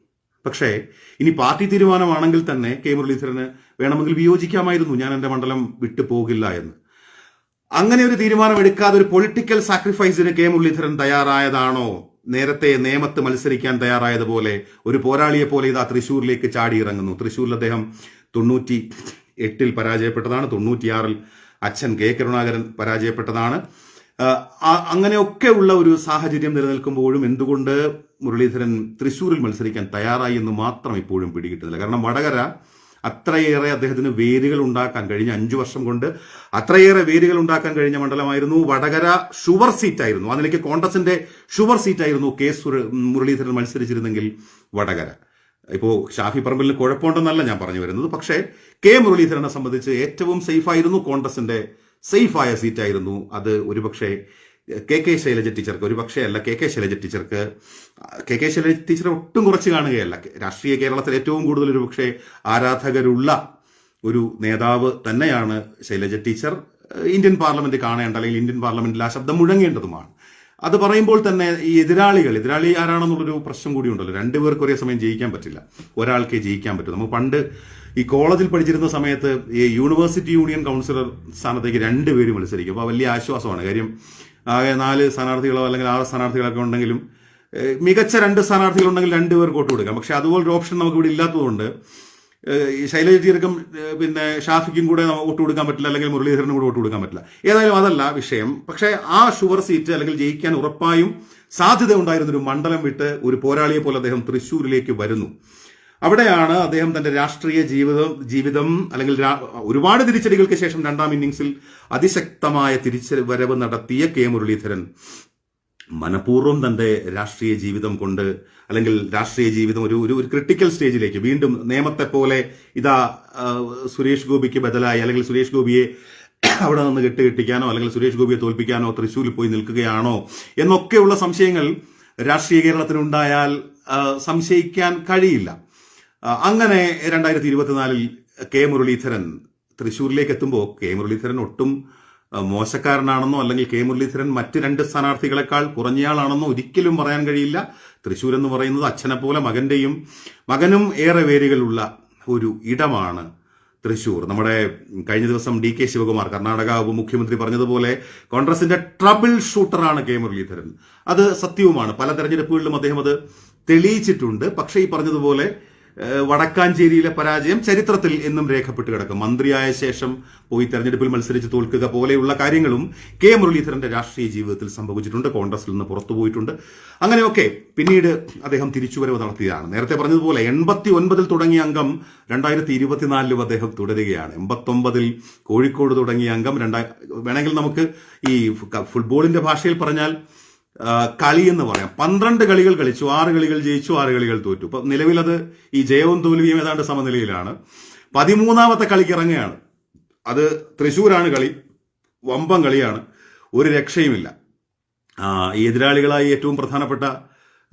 പക്ഷേ ഇനി പാർട്ടി തീരുമാനമാണെങ്കിൽ തന്നെ കെ മുരളീധരന് വേണമെങ്കിൽ വിയോജിക്കാമായിരുന്നു. ഞാൻ എന്റെ മണ്ഡലം വിട്ടു പോകില്ല എന്ന്. അങ്ങനെ ഒരു തീരുമാനം എടുക്കാതെ ഒരു പൊളിറ്റിക്കൽ സാക്രിഫൈസിന് കെ മുരളീധരൻ തയ്യാറായതാണോ? നേരത്തെ നേമത്ത് മത്സരിക്കാൻ തയ്യാറായതുപോലെ ഒരു പോരാളിയെ പോലെ ഇതാ തൃശ്ശൂരിലേക്ക് ചാടിയിറങ്ങുന്നു. തൃശ്ശൂരിൽ അദ്ദേഹം തൊണ്ണൂറ്റി എട്ടിൽ പരാജയപ്പെട്ടതാണ്. തൊണ്ണൂറ്റിയാറിൽ അച്ഛൻ കെ കരുണാകരൻ പരാജയപ്പെട്ടതാണ്. അങ്ങനെയൊക്കെ ഉള്ള ഒരു സാഹചര്യം നിലനിൽക്കുമ്പോഴും എന്തുകൊണ്ട് മുരളീധരൻ തൃശ്ശൂരിൽ മത്സരിക്കാൻ തയ്യാറായി എന്ന് മാത്രം ഇപ്പോഴും പിടികിട്ടുന്നില്ല. കാരണം വടകര അത്രയേറെ അദ്ദേഹത്തിന് വേരുകൾ ഉണ്ടാക്കാൻ കഴിഞ്ഞ അഞ്ചു വർഷം കൊണ്ട് അത്രയേറെ വേരുകൾ ഉണ്ടാക്കാൻ കഴിഞ്ഞ മണ്ഡലമായിരുന്നു. വടകര ഷുവർ സീറ്റ് ആയിരുന്നു അതിലേക്ക് കോൺഗ്രസിന്റെ ഷുവർ സീറ്റ് ആയിരുന്നു കെ മുരളീധരൻ മത്സരിച്ചിരുന്നെങ്കിൽ വടകര. ഇപ്പോൾ ഷാഫി പറമ്പിലിന് കുഴപ്പമുണ്ടെന്നല്ല ഞാൻ പറഞ്ഞു വരുന്നത്. പക്ഷേ കെ മുരളീധരനെ സംബന്ധിച്ച് ഏറ്റവും സേഫായിരുന്നു കോൺഗ്രസിന്റെ സേഫായ സീറ്റായിരുന്നു. അത് ഒരുപക്ഷെ കെ കെ ശൈലജ ടീച്ചർക്ക് ഒരു പക്ഷേ അല്ല കെ കെ ശൈലജ ടീച്ചർക്ക് കെ കെ ശൈലജ ടീച്ചറെ ഒട്ടും കുറച്ച് കാണുകയല്ല. രാഷ്ട്രീയ കേരളത്തിൽ ഏറ്റവും കൂടുതൽ ഒരു പക്ഷേ ആരാധകരുള്ള ഒരു നേതാവ് തന്നെയാണ് ശൈലജ ടീച്ചർ. ഇന്ത്യൻ പാർലമെന്റ് കാണേണ്ട അല്ലെങ്കിൽ ഇന്ത്യൻ പാർലമെന്റിൽ ആ ശബ്ദം മുഴങ്ങേണ്ടതുമാണ്. അത് പറയുമ്പോൾ തന്നെ ഈ എതിരാളികൾ എതിരാളി ആരാണെന്നുള്ളൊരു പ്രശ്നം കൂടി ഉണ്ടല്ലോ. രണ്ടുപേർക്ക് ഒരേ സമയം ജയിക്കാൻ പറ്റില്ല. ഒരാൾക്കേ ജയിക്കാൻ പറ്റൂ. നമ്മൾ പണ്ട് ഈ കോളേജിൽ പഠിച്ചിരുന്ന സമയത്ത് ഈ യൂണിവേഴ്സിറ്റി യൂണിയൻ കൗൺസിലർ സ്ഥാനത്തേക്ക് രണ്ടുപേരും മത്സരിക്കും. അപ്പോൾ വലിയ ആശ്വാസമാണ്. കാര്യം ആകെ നാല് സ്ഥാനാർത്ഥികളോ അല്ലെങ്കിൽ ആറ് സ്ഥാനാർത്ഥികളൊക്കെ ഉണ്ടെങ്കിലും മികച്ച രണ്ട് സ്ഥാനാർത്ഥികളുണ്ടെങ്കിൽ രണ്ടുപേർക്ക് വോട്ട് കൊടുക്കാം. പക്ഷെ അതുപോലൊരു ഓപ്ഷൻ നമുക്ക് ഇവിടെ ഇല്ലാത്തതുകൊണ്ട് ശൈലജീർക്കും പിന്നെ ഷാഫിക്കും കൂടെ വോട്ട് കൊടുക്കാൻ പറ്റില്ല അല്ലെങ്കിൽ മുരളീധരനും കൂടെ വോട്ട് കൊടുക്കാൻ പറ്റില്ല. ഏതായാലും അതല്ല വിഷയം. പക്ഷേ ആ ഷുവർ സീറ്റ് അല്ലെങ്കിൽ ജയിക്കാൻ ഉറപ്പായും സാധ്യത ഉണ്ടായിരുന്നൊരു മണ്ഡലം വിട്ട് ഒരു പോരാളിയെ പോലെ അദ്ദേഹം തൃശ്ശൂരിലേക്ക് വരുന്നു. അവിടെയാണ് അദ്ദേഹം തന്റെ രാഷ്ട്രീയ ജീവിതം ജീവിതം അല്ലെങ്കിൽ ഒരുപാട് തിരിച്ചടികൾക്ക് ശേഷം രണ്ടാം ഇന്നിംഗ്സിൽ അതിശക്തമായ തിരിച്ചുവരവ് നടത്തിയ കെ മുരളീധരൻ. മനഃപൂർവം തന്റെ രാഷ്ട്രീയ ജീവിതം കൊണ്ട് അല്ലെങ്കിൽ രാഷ്ട്രീയ ജീവിതം ഒരു ഒരു ഒരു ക്രിട്ടിക്കൽ സ്റ്റേജിലേക്ക് വീണ്ടും നിയമത്തെ പോലെ ഇതാ സുരേഷ് ഗോപിക്ക് ബദലായി അല്ലെങ്കിൽ സുരേഷ് ഗോപിയെ അവിടെ നിന്ന് കെട്ടുകെട്ടിക്കാനോ അല്ലെങ്കിൽ സുരേഷ് ഗോപിയെ തോൽപ്പിക്കാനോ തൃശ്ശൂരിൽ പോയി നിൽക്കുകയാണോ എന്നൊക്കെയുള്ള സംശയങ്ങൾ രാഷ്ട്രീയ കേരളത്തിനുണ്ടായാൽ സംശയിക്കാൻ കഴിയില്ല. അങ്ങനെ രണ്ടായിരത്തി ഇരുപത്തിനാലിൽ കെ മുരളീധരൻ തൃശ്ശൂരിലേക്ക് എത്തുമ്പോൾ കെ മുരളീധരൻ ഒട്ടും മോശക്കാരനാണെന്നോ അല്ലെങ്കിൽ കെ മുരളീധരൻ മറ്റ് രണ്ട് സ്ഥാനാർത്ഥികളെക്കാൾ കുറഞ്ഞയാളാണെന്നോ ഒരിക്കലും പറയാൻ കഴിയില്ല. തൃശ്ശൂർ എന്ന് പറയുന്നത് അച്ഛനെ പോലെ മകന്റെയും മകനും ഏറെ വേരുകളുള്ള ഒരു ഇടമാണ് തൃശൂർ. നമ്മുടെ കഴിഞ്ഞ ദിവസം ഡി കെ ശിവകുമാർ കർണാടക ഉപമുഖ്യമന്ത്രി പറഞ്ഞതുപോലെ കോൺഗ്രസിന്റെ ട്രബിൾ ഷൂട്ടറാണ് കെ മുരളീധരൻ. അത് സത്യവുമാണ്. പല തെരഞ്ഞെടുപ്പുകളിലും അദ്ദേഹം അത് തെളിയിച്ചിട്ടുണ്ട്. പക്ഷേ ഈ പറഞ്ഞതുപോലെ വടക്കാഞ്ചേരിയിലെ പരാജയം ചരിത്രത്തിൽ എന്നും രേഖപ്പെട്ട് കിടക്കും. മന്ത്രിയായ ശേഷം പോയി തെരഞ്ഞെടുപ്പിൽ മത്സരിച്ച് തോൽക്കുക പോലെയുള്ള കാര്യങ്ങളും കെ മുരളീധരന്റെ രാഷ്ട്രീയ ജീവിതത്തിൽ സംഭവിച്ചിട്ടുണ്ട്. കോൺഗ്രസിൽ നിന്ന് പുറത്തുപോയിട്ടുണ്ട് അങ്ങനെയൊക്കെ പിന്നീട് അദ്ദേഹം തിരിച്ചുവരവ് നടത്തിയതാണ്. നേരത്തെ പറഞ്ഞതുപോലെ എൺപത്തി ഒൻപതിൽ തുടങ്ങിയ അംഗം രണ്ടായിരത്തി ഇരുപത്തിനാലിലും അദ്ദേഹം തുടരുകയാണ്. എൺപത്തൊമ്പതിൽ കോഴിക്കോട് തുടങ്ങിയ അംഗം രണ്ടായി വേണമെങ്കിൽ നമുക്ക് ഈ ഫുട്ബോളിന്റെ ഭാഷയിൽ പറഞ്ഞാൽ കളി എന്ന് പറയാം. പന്ത്രണ്ട് കളികൾ കളിച്ചു. ആറ് കളികൾ ജയിച്ചു ആറ് കളികൾ തോറ്റു. ഇപ്പൊ നിലവിലത് ഈ ജയവും തോൽവിയും ഏതാണ്ട് സമനിലയിലാണ്. പതിമൂന്നാമത്തെ കളിക്ക് ഇറങ്ങുകയാണ്. അത് തൃശ്ശൂരാണ് കളി. വമ്പം കളിയാണ്. ഒരു രക്ഷയുമില്ല. ഈ എതിരാളികളായി ഏറ്റവും പ്രധാനപ്പെട്ട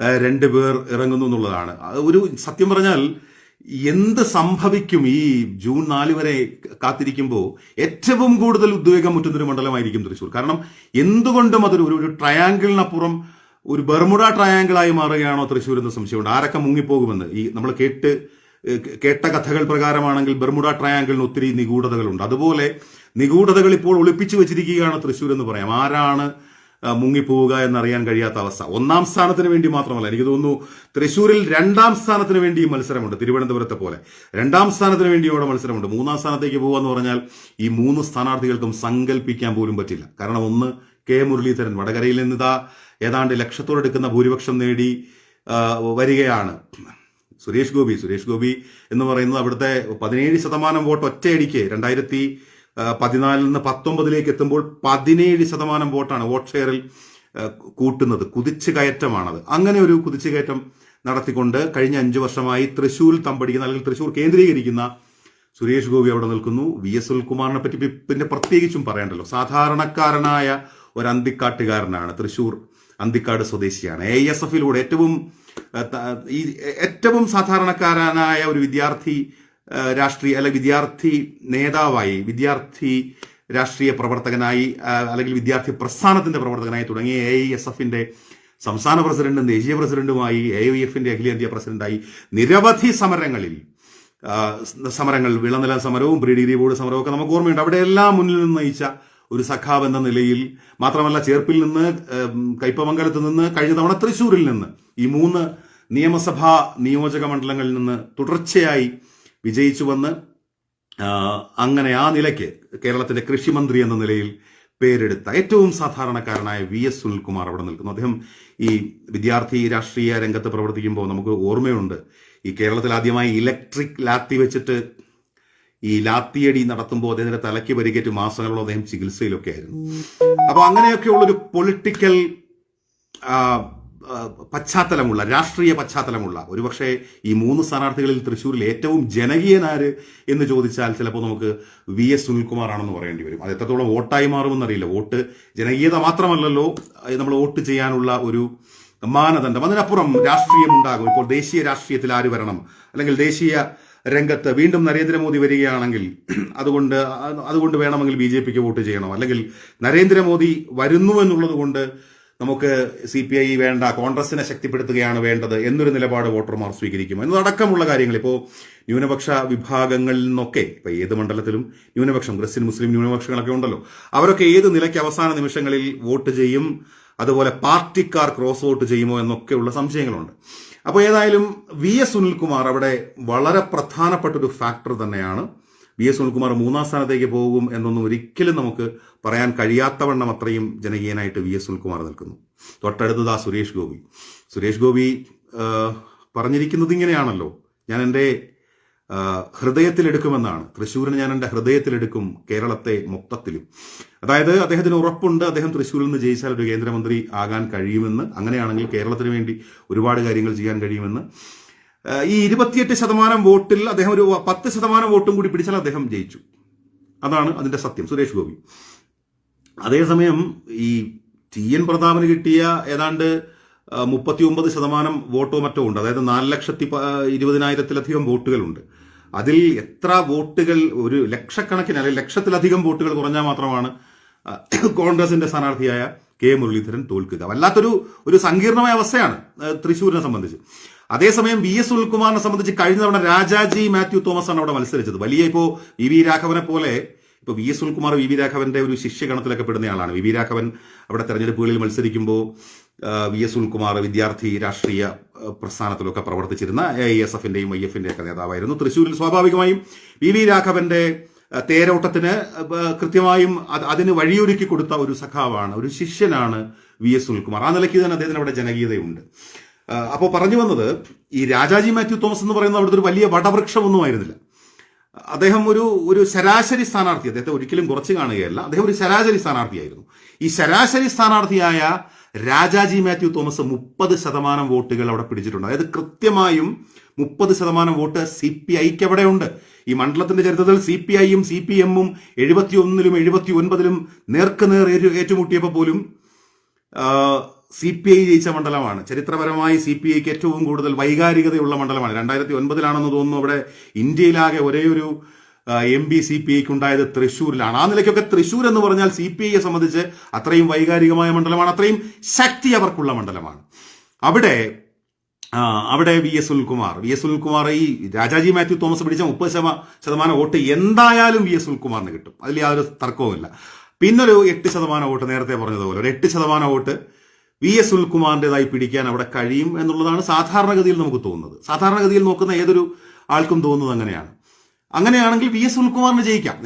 രണ്ട് പേർ ഇറങ്ങുന്നു എന്നുള്ളതാണ്. ഒരു സത്യം പറഞ്ഞാൽ എന്ത് സംഭവിക്കും ഈ ജൂൺ നാല് വരെ കാത്തിരിക്കുമ്പോൾ ഏറ്റവും കൂടുതൽ ഉദ്വേഗം മുറ്റുന്ന ഒരു മണ്ഡലമായിരിക്കും തൃശ്ശൂർ. കാരണം എന്തുകൊണ്ടും അതൊരു ഒരു- ട്രയാങ്കിളിനപ്പുറം ഒരു ബർമുഡ ട്രയാങ്കിളായി മാറുകയാണോ തൃശ്ശൂർ എന്ന് സംശയമുണ്ട്. ആരൊക്കെ മുങ്ങിപ്പോകുമെന്ന്. ഈ നമ്മൾ കേട്ട് കേട്ട കഥകൾ പ്രകാരമാണെങ്കിൽ ബർമുഡ ട്രയാങ്കിളിന് ഒത്തിരി നിഗൂഢതകളുണ്ട്. അതുപോലെ നിഗൂഢതകൾ ഇപ്പോൾ ഒളിപ്പിച്ചു വെച്ചിരിക്കുകയാണ് തൃശ്ശൂർ എന്ന് പറയാം. ആരാണ് മുങ്ങിപ്പോവുക എന്നറിയാൻ കഴിയാത്ത അവസ്ഥ. ഒന്നാം സ്ഥാനത്തിന് വേണ്ടി മാത്രമല്ല എനിക്ക് തോന്നുന്നു തൃശ്ശൂരിൽ രണ്ടാം സ്ഥാനത്തിന് വേണ്ടിയും മത്സരമുണ്ട് തിരുവനന്തപുരത്തെ പോലെ. രണ്ടാം സ്ഥാനത്തിന് വേണ്ടി ഇവിടെ മത്സരമുണ്ട്. മൂന്നാം സ്ഥാനത്തേക്ക് പോകുക എന്ന് പറഞ്ഞാൽ ഈ മൂന്ന് സ്ഥാനാർത്ഥികൾക്കും സങ്കല്പിക്കാൻ പോലും പറ്റില്ല. കാരണം ഒന്ന് കെ. മുരളീധരൻ വടകരയിൽ നിന്ന് ഇതാ ഏതാണ്ട് ലക്ഷത്തോടെടുക്കുന്ന ഭൂരിപക്ഷം നേടി വരികയാണ്. സുരേഷ് ഗോപി. സുരേഷ് ഗോപി എന്ന് പറയുന്നത് അവിടുത്തെ പതിനേഴ് ശതമാനം വോട്ട് ഒറ്റയടിക്ക് രണ്ടായിരത്തി പതിനാലിൽ നിന്ന് പത്തൊമ്പതിലേക്ക് എത്തുമ്പോൾ പതിനേഴ് ശതമാനം വോട്ടാണ് വോട്ട് ഷെയറിൽ കൂട്ടുന്നത്. കുതിച്ചു കയറ്റമാണത്. അങ്ങനെ ഒരു കുതിച്ചു കയറ്റം നടത്തിക്കൊണ്ട് കഴിഞ്ഞ അഞ്ചു വർഷമായി തൃശൂർ തമ്പടിക്കുന്ന അല്ലെങ്കിൽ തൃശൂർ കേന്ദ്രീകരിക്കുന്ന സുരേഷ് ഗോപി അവിടെ നിൽക്കുന്നു. വി എസ് സുനിൽകുമാറിനെ പറ്റി പിന്നെ പ്രത്യേകിച്ചും പറയണ്ടല്ലോ. സാധാരണക്കാരനായ ഒരു അന്തിക്കാട്ടുകാരനാണ്. തൃശൂർ അന്തിക്കാട് സ്വദേശിയാണ്. എ എസ് എഫിലൂടെ ഏറ്റവും ഈ ഏറ്റവും സാധാരണക്കാരനായ ഒരു വിദ്യാർത്ഥി രാഷ്ട്രീയ അല്ലെങ്കിൽ വിദ്യാർത്ഥി നേതാവായി വിദ്യാർത്ഥി രാഷ്ട്രീയ പ്രവർത്തകനായി അല്ലെങ്കിൽ വിദ്യാർത്ഥി പ്രസ്ഥാനത്തിന്റെ പ്രവർത്തകനായി തുടങ്ങിയ എ ഐ എസ് എഫിന്റെ സംസ്ഥാന പ്രസിഡന്റും ദേശീയ പ്രസിഡന്റുമായി എ ഐ എഫിന്റെ അഖിലേന്ത്യാ പ്രസിഡന്റായി നിരവധി സമരങ്ങളിൽ സമരങ്ങൾ വിളനില സമരവും പ്രീ ഡിഗ്രി ബോർഡ് സമരവും ഒക്കെ നമുക്ക് ഓർമ്മയുണ്ട്. അവിടെയെല്ലാം മുന്നിൽ നിന്ന് നയിച്ച ഒരു സഖാവ് എന്ന നിലയിൽ മാത്രമല്ല ചേർപ്പിൽ നിന്ന് കൈപ്പമംഗലത്ത് നിന്ന് കഴിഞ്ഞ തവണ തൃശ്ശൂരിൽ നിന്ന് ഈ മൂന്ന് നിയമസഭാ നിയോജക മണ്ഡലങ്ങളിൽ നിന്ന് തുടർച്ചയായി വിജയിച്ചു വന്ന് അങ്ങനെ ആ നിലയ്ക്ക് കേരളത്തിന്റെ കൃഷിമന്ത്രി എന്ന നിലയിൽ പേരെടുത്ത ഏറ്റവും സാധാരണക്കാരനായ വി എസ് സുനിൽകുമാർ അവിടെ നിൽക്കുന്നു. അദ്ദേഹം ഈ വിദ്യാർത്ഥി രാഷ്ട്രീയ രംഗത്ത് പ്രവർത്തിക്കുമ്പോൾ നമുക്ക് ഓർമ്മയുണ്ട് ഈ കേരളത്തിൽ ആദ്യമായി ഇലക്ട്രിക് ലാത്തി വെച്ചിട്ട് ഈ ലാത്തിയടി നടത്തുമ്പോൾ അദ്ദേഹത്തിന്റെ തലയ്ക്ക് പരിക്കേറ്റ് മാസങ്ങളോളം അദ്ദേഹം ചികിത്സയിലൊക്കെ ആയിരുന്നു അപ്പൊ അങ്ങനെയൊക്കെയുള്ളൊരു പൊളിറ്റിക്കൽ പശ്ചാത്തലമുള്ള രാഷ്ട്രീയ പശ്ചാത്തലമുള്ള ഒരുപക്ഷെ ഈ മൂന്ന് സ്ഥാനാർത്ഥികളിൽ തൃശ്ശൂരിൽ ഏറ്റവും ജനകീയനാര് എന്ന് ചോദിച്ചാൽ ചിലപ്പോൾ നമുക്ക് വി എസ് സുനിൽകുമാറാണെന്ന് പറയേണ്ടി വരും. അത് എത്രത്തോളം വോട്ടായി മാറുമെന്നറിയില്ല. വോട്ട് ജനകീയത മാത്രമല്ലല്ലോ നമ്മൾ വോട്ട് ചെയ്യാനുള്ള ഒരു മാനദണ്ഡം. അതിനപ്പുറം രാഷ്ട്രീയം ഉണ്ടാകും ഇപ്പോൾ ദേശീയ രാഷ്ട്രീയത്തിൽ ആര് വരണം? അല്ലെങ്കിൽ ദേശീയ രംഗത്ത് വീണ്ടും നരേന്ദ്രമോദി വരികയാണെങ്കിൽ അതുകൊണ്ട് അതുകൊണ്ട് വേണമെങ്കിൽ ബി ജെ പിക്ക് വോട്ട് ചെയ്യണം. അല്ലെങ്കിൽ നരേന്ദ്രമോദി വരുന്നു എന്നുള്ളത് കൊണ്ട് നമുക്ക് സി പി ഐ വേണ്ട കോൺഗ്രസിനെ ശക്തിപ്പെടുത്തുകയാണ് വേണ്ടത് എന്നൊരു നിലപാട് വോട്ടർമാർ സ്വീകരിക്കും. എന്നതടക്കമുള്ള കാര്യങ്ങൾ ഇപ്പോൾ ന്യൂനപക്ഷ വിഭാഗങ്ങളിൽ നിന്നൊക്കെ ഇപ്പൊ ഏത് മണ്ഡലത്തിലും ന്യൂനപക്ഷം ക്രിസ്ത്യൻ മുസ്ലിം ന്യൂനപക്ഷങ്ങളൊക്കെ ഉണ്ടല്ലോ. അവരൊക്കെ ഏത് നിലയ്ക്ക് അവസാന നിമിഷങ്ങളിൽ വോട്ട് ചെയ്യും അതുപോലെ പാർട്ടിക്കാർ ക്രോസ് വോട്ട് ചെയ്യുമോ എന്നൊക്കെയുള്ള സംശയങ്ങളുണ്ട്. അപ്പോൾ ഏതായാലും വി എസ് സുനിൽകുമാർ അവിടെ വളരെ പ്രധാനപ്പെട്ട ഒരു ഫാക്ടർ തന്നെയാണ്. വി എസ് സുനിൽകുമാർ മൂന്നാം സ്ഥാനത്തേക്ക് പോകും എന്നൊന്നും ഒരിക്കലും നമുക്ക് പറയാൻ കഴിയാത്തവണ്ണം അത്രയും ജനകീയനായിട്ട് വി എസ് സുനിൽകുമാർ നിൽക്കുന്നു. തൊട്ടടുത്തത് ആ സുരേഷ് ഗോപി. സുരേഷ് ഗോപി പറഞ്ഞിരിക്കുന്നത് ഇങ്ങനെയാണല്ലോ. ഞാൻ എന്റെ ഹൃദയത്തിലെടുക്കുമെന്നാണ്. തൃശ്ശൂരിന് ഞാൻ എന്റെ ഹൃദയത്തിലെടുക്കും കേരളത്തെ മൊത്തത്തിലും. അതായത് അദ്ദേഹത്തിന് ഉറപ്പുണ്ട്. അദ്ദേഹം തൃശ്ശൂരിൽ നിന്ന് ജയിച്ചാൽ ഒരു കേന്ദ്രമന്ത്രി ആകാൻ കഴിയുമെന്ന്. അങ്ങനെയാണെങ്കിൽ കേരളത്തിന് വേണ്ടി ഒരുപാട് കാര്യങ്ങൾ ചെയ്യാൻ കഴിയുമെന്ന്. ഈ ഇരുപത്തിയെട്ട് ശതമാനം വോട്ടിൽ അദ്ദേഹം ഒരു പത്ത് ശതമാനം വോട്ടും കൂടി പിടിച്ചാൽ അദ്ദേഹം ജയിച്ചു. അതാണ് അതിന്റെ സത്യം. സുരേഷ് ഗോപി. അതേസമയം ഈ ടി എൻ പ്രതാപന് കിട്ടിയ ഏതാണ്ട് മുപ്പത്തി ഒമ്പത് ശതമാനം വോട്ടോ മറ്റോ ഉണ്ട്. അതായത് നാല് ലക്ഷത്തി ഇരുപതിനായിരത്തിലധികം വോട്ടുകളുണ്ട്. അതിൽ എത്ര വോട്ടുകൾ ഒരു ലക്ഷക്കണക്കിന് അല്ലെങ്കിൽ ലക്ഷത്തിലധികം വോട്ടുകൾ കുറഞ്ഞാൽ മാത്രമാണ് കോൺഗ്രസിന്റെ സ്ഥാനാർത്ഥിയായ കെ മുരളീധരൻ തോൽക്കുക. വല്ലാത്തൊരു ഒരു സങ്കീർണമായ അവസ്ഥയാണ് തൃശ്ശൂരിനെ സംബന്ധിച്ച്. അതേസമയം വി എസ് സുനിൽകുമാറിനെ സംബന്ധിച്ച് കഴിഞ്ഞ തവണ രാജാജി മാത്യു തോമസ് ആണ് അവിടെ മത്സരിച്ചത്. വലിയ ഇപ്പോ വി വി രാഘവനെ പോലെ ഇപ്പൊ V S Sunilkumar V V രാഘവന്റെ ഒരു ശിഷ്യഗണത്തിലൊക്കെ പെടുന്നയാളാണ് വി വി രാഘവൻ അവിടെ തെരഞ്ഞെടുപ്പുകളിൽ മത്സരിക്കുമ്പോൾ വി എസ് സുനിൽകുമാർ വിദ്യാർത്ഥി രാഷ്ട്രീയ പ്രസ്ഥാനത്തിലൊക്കെ പ്രവർത്തിച്ചിരുന്ന എ എസ് എഫിന്റെയും ഐ എഫിന്റെ ഒക്കെ നേതാവായിരുന്നു. തൃശ്ശൂരിൽ സ്വാഭാവികമായും വി വി രാഘവന്റെ തേരോട്ടത്തിന് കൃത്യമായും അതിന് വഴിയൊരുക്കി കൊടുത്ത ഒരു സഖാവാണ് ഒരു ശിഷ്യനാണ് വി എസ് സുനിൽകുമാർ. ആ നിലയ്ക്ക് തന്നെ അദ്ദേഹത്തിന് അവിടെ ജനകീയതയുണ്ട്. അപ്പോൾ പറഞ്ഞു വന്നത് ഈ രാജാജി മാത്യു തോമസ് എന്ന് പറയുന്ന അവിടുത്തെ ഒരു വലിയ വടവൃക്ഷമൊന്നും ആയിരുന്നില്ല. അദ്ദേഹം ഒരു ഒരു ശരാശരി സ്ഥാനാർത്ഥി അദ്ദേഹത്തെ ഒരിക്കലും കുറച്ച് കാണുകയല്ല അദ്ദേഹം ഒരു ശരാശരി സ്ഥാനാർത്ഥിയായിരുന്നു. ഈ ശരാശരി സ്ഥാനാർത്ഥിയായ രാജാജി മാത്യു തോമസ് മുപ്പത് ശതമാനം വോട്ടുകൾ അവിടെ പിടിച്ചിട്ടുണ്ട്. അതായത് കൃത്യമായും മുപ്പത് ശതമാനം വോട്ട് സി പി ഐക്ക് അവിടെ ഉണ്ട്. ഈ മണ്ഡലത്തിന്റെ ചരിത്രത്തിൽ സി പി ഐയും സി പി എമ്മും എഴുപത്തി ഒന്നിലും എഴുപത്തി ഒൻപതിലും നേർക്കുനേർ ഏറ്റു- ഏറ്റുമുട്ടിയപ്പോൾ പോലും സി പി ഐ ജയിച്ച മണ്ഡലമാണ്. ചരിത്രപരമായി സി പി ഐക്ക് ഏറ്റവും കൂടുതൽ വൈകാരികതയുള്ള മണ്ഡലമാണ്. രണ്ടായിരത്തി ഒൻപതിലാണെന്ന് തോന്നുന്നു അവിടെ ഇന്ത്യയിലാകെ ഒരേ ഒരു എം പി സി പി ഐക്ക് ഉണ്ടായത് തൃശ്ശൂരിലാണ്. ആ നിലയ്ക്കൊക്കെ തൃശ്ശൂർ എന്ന് പറഞ്ഞാൽ സി പി ഐയെ സംബന്ധിച്ച് അത്രയും വൈകാരികമായ മണ്ഡലമാണ്. അത്രയും ശക്തി അവർക്കുള്ള മണ്ഡലമാണ്. അവിടെ അവിടെ V S Sunilkumar V S Sunilkumar ഈ രാജാജി മാത്യു തോമസ് പിടിച്ച മുപ്പത് ശതമ ശതമാനം വോട്ട് എന്തായാലും വി എസ് സുനിൽകുമാറിന് കിട്ടും. അതിൽ യാതൊരു തർക്കവുമില്ല. പിന്നൊരു എട്ട് ശതമാനം വോട്ട് നേരത്തെ പറഞ്ഞതുപോലെ ഒരു എട്ട് ശതമാനം വോട്ട് വി എസ് സുനിൽകുമാറിന്റെതായി പിടിക്കാൻ അവിടെ കഴിയും എന്നുള്ളതാണ് സാധാരണഗതിയിൽ നമുക്ക് തോന്നുന്നത്. സാധാരണഗതിയിൽ നോക്കുന്ന ഏതൊരു ആൾക്കും തോന്നുന്നത് അങ്ങനെയാണ്. അങ്ങനെയാണെങ്കിൽ വി എസ് സുനിൽകുമാറിന് ജയിക്കാം.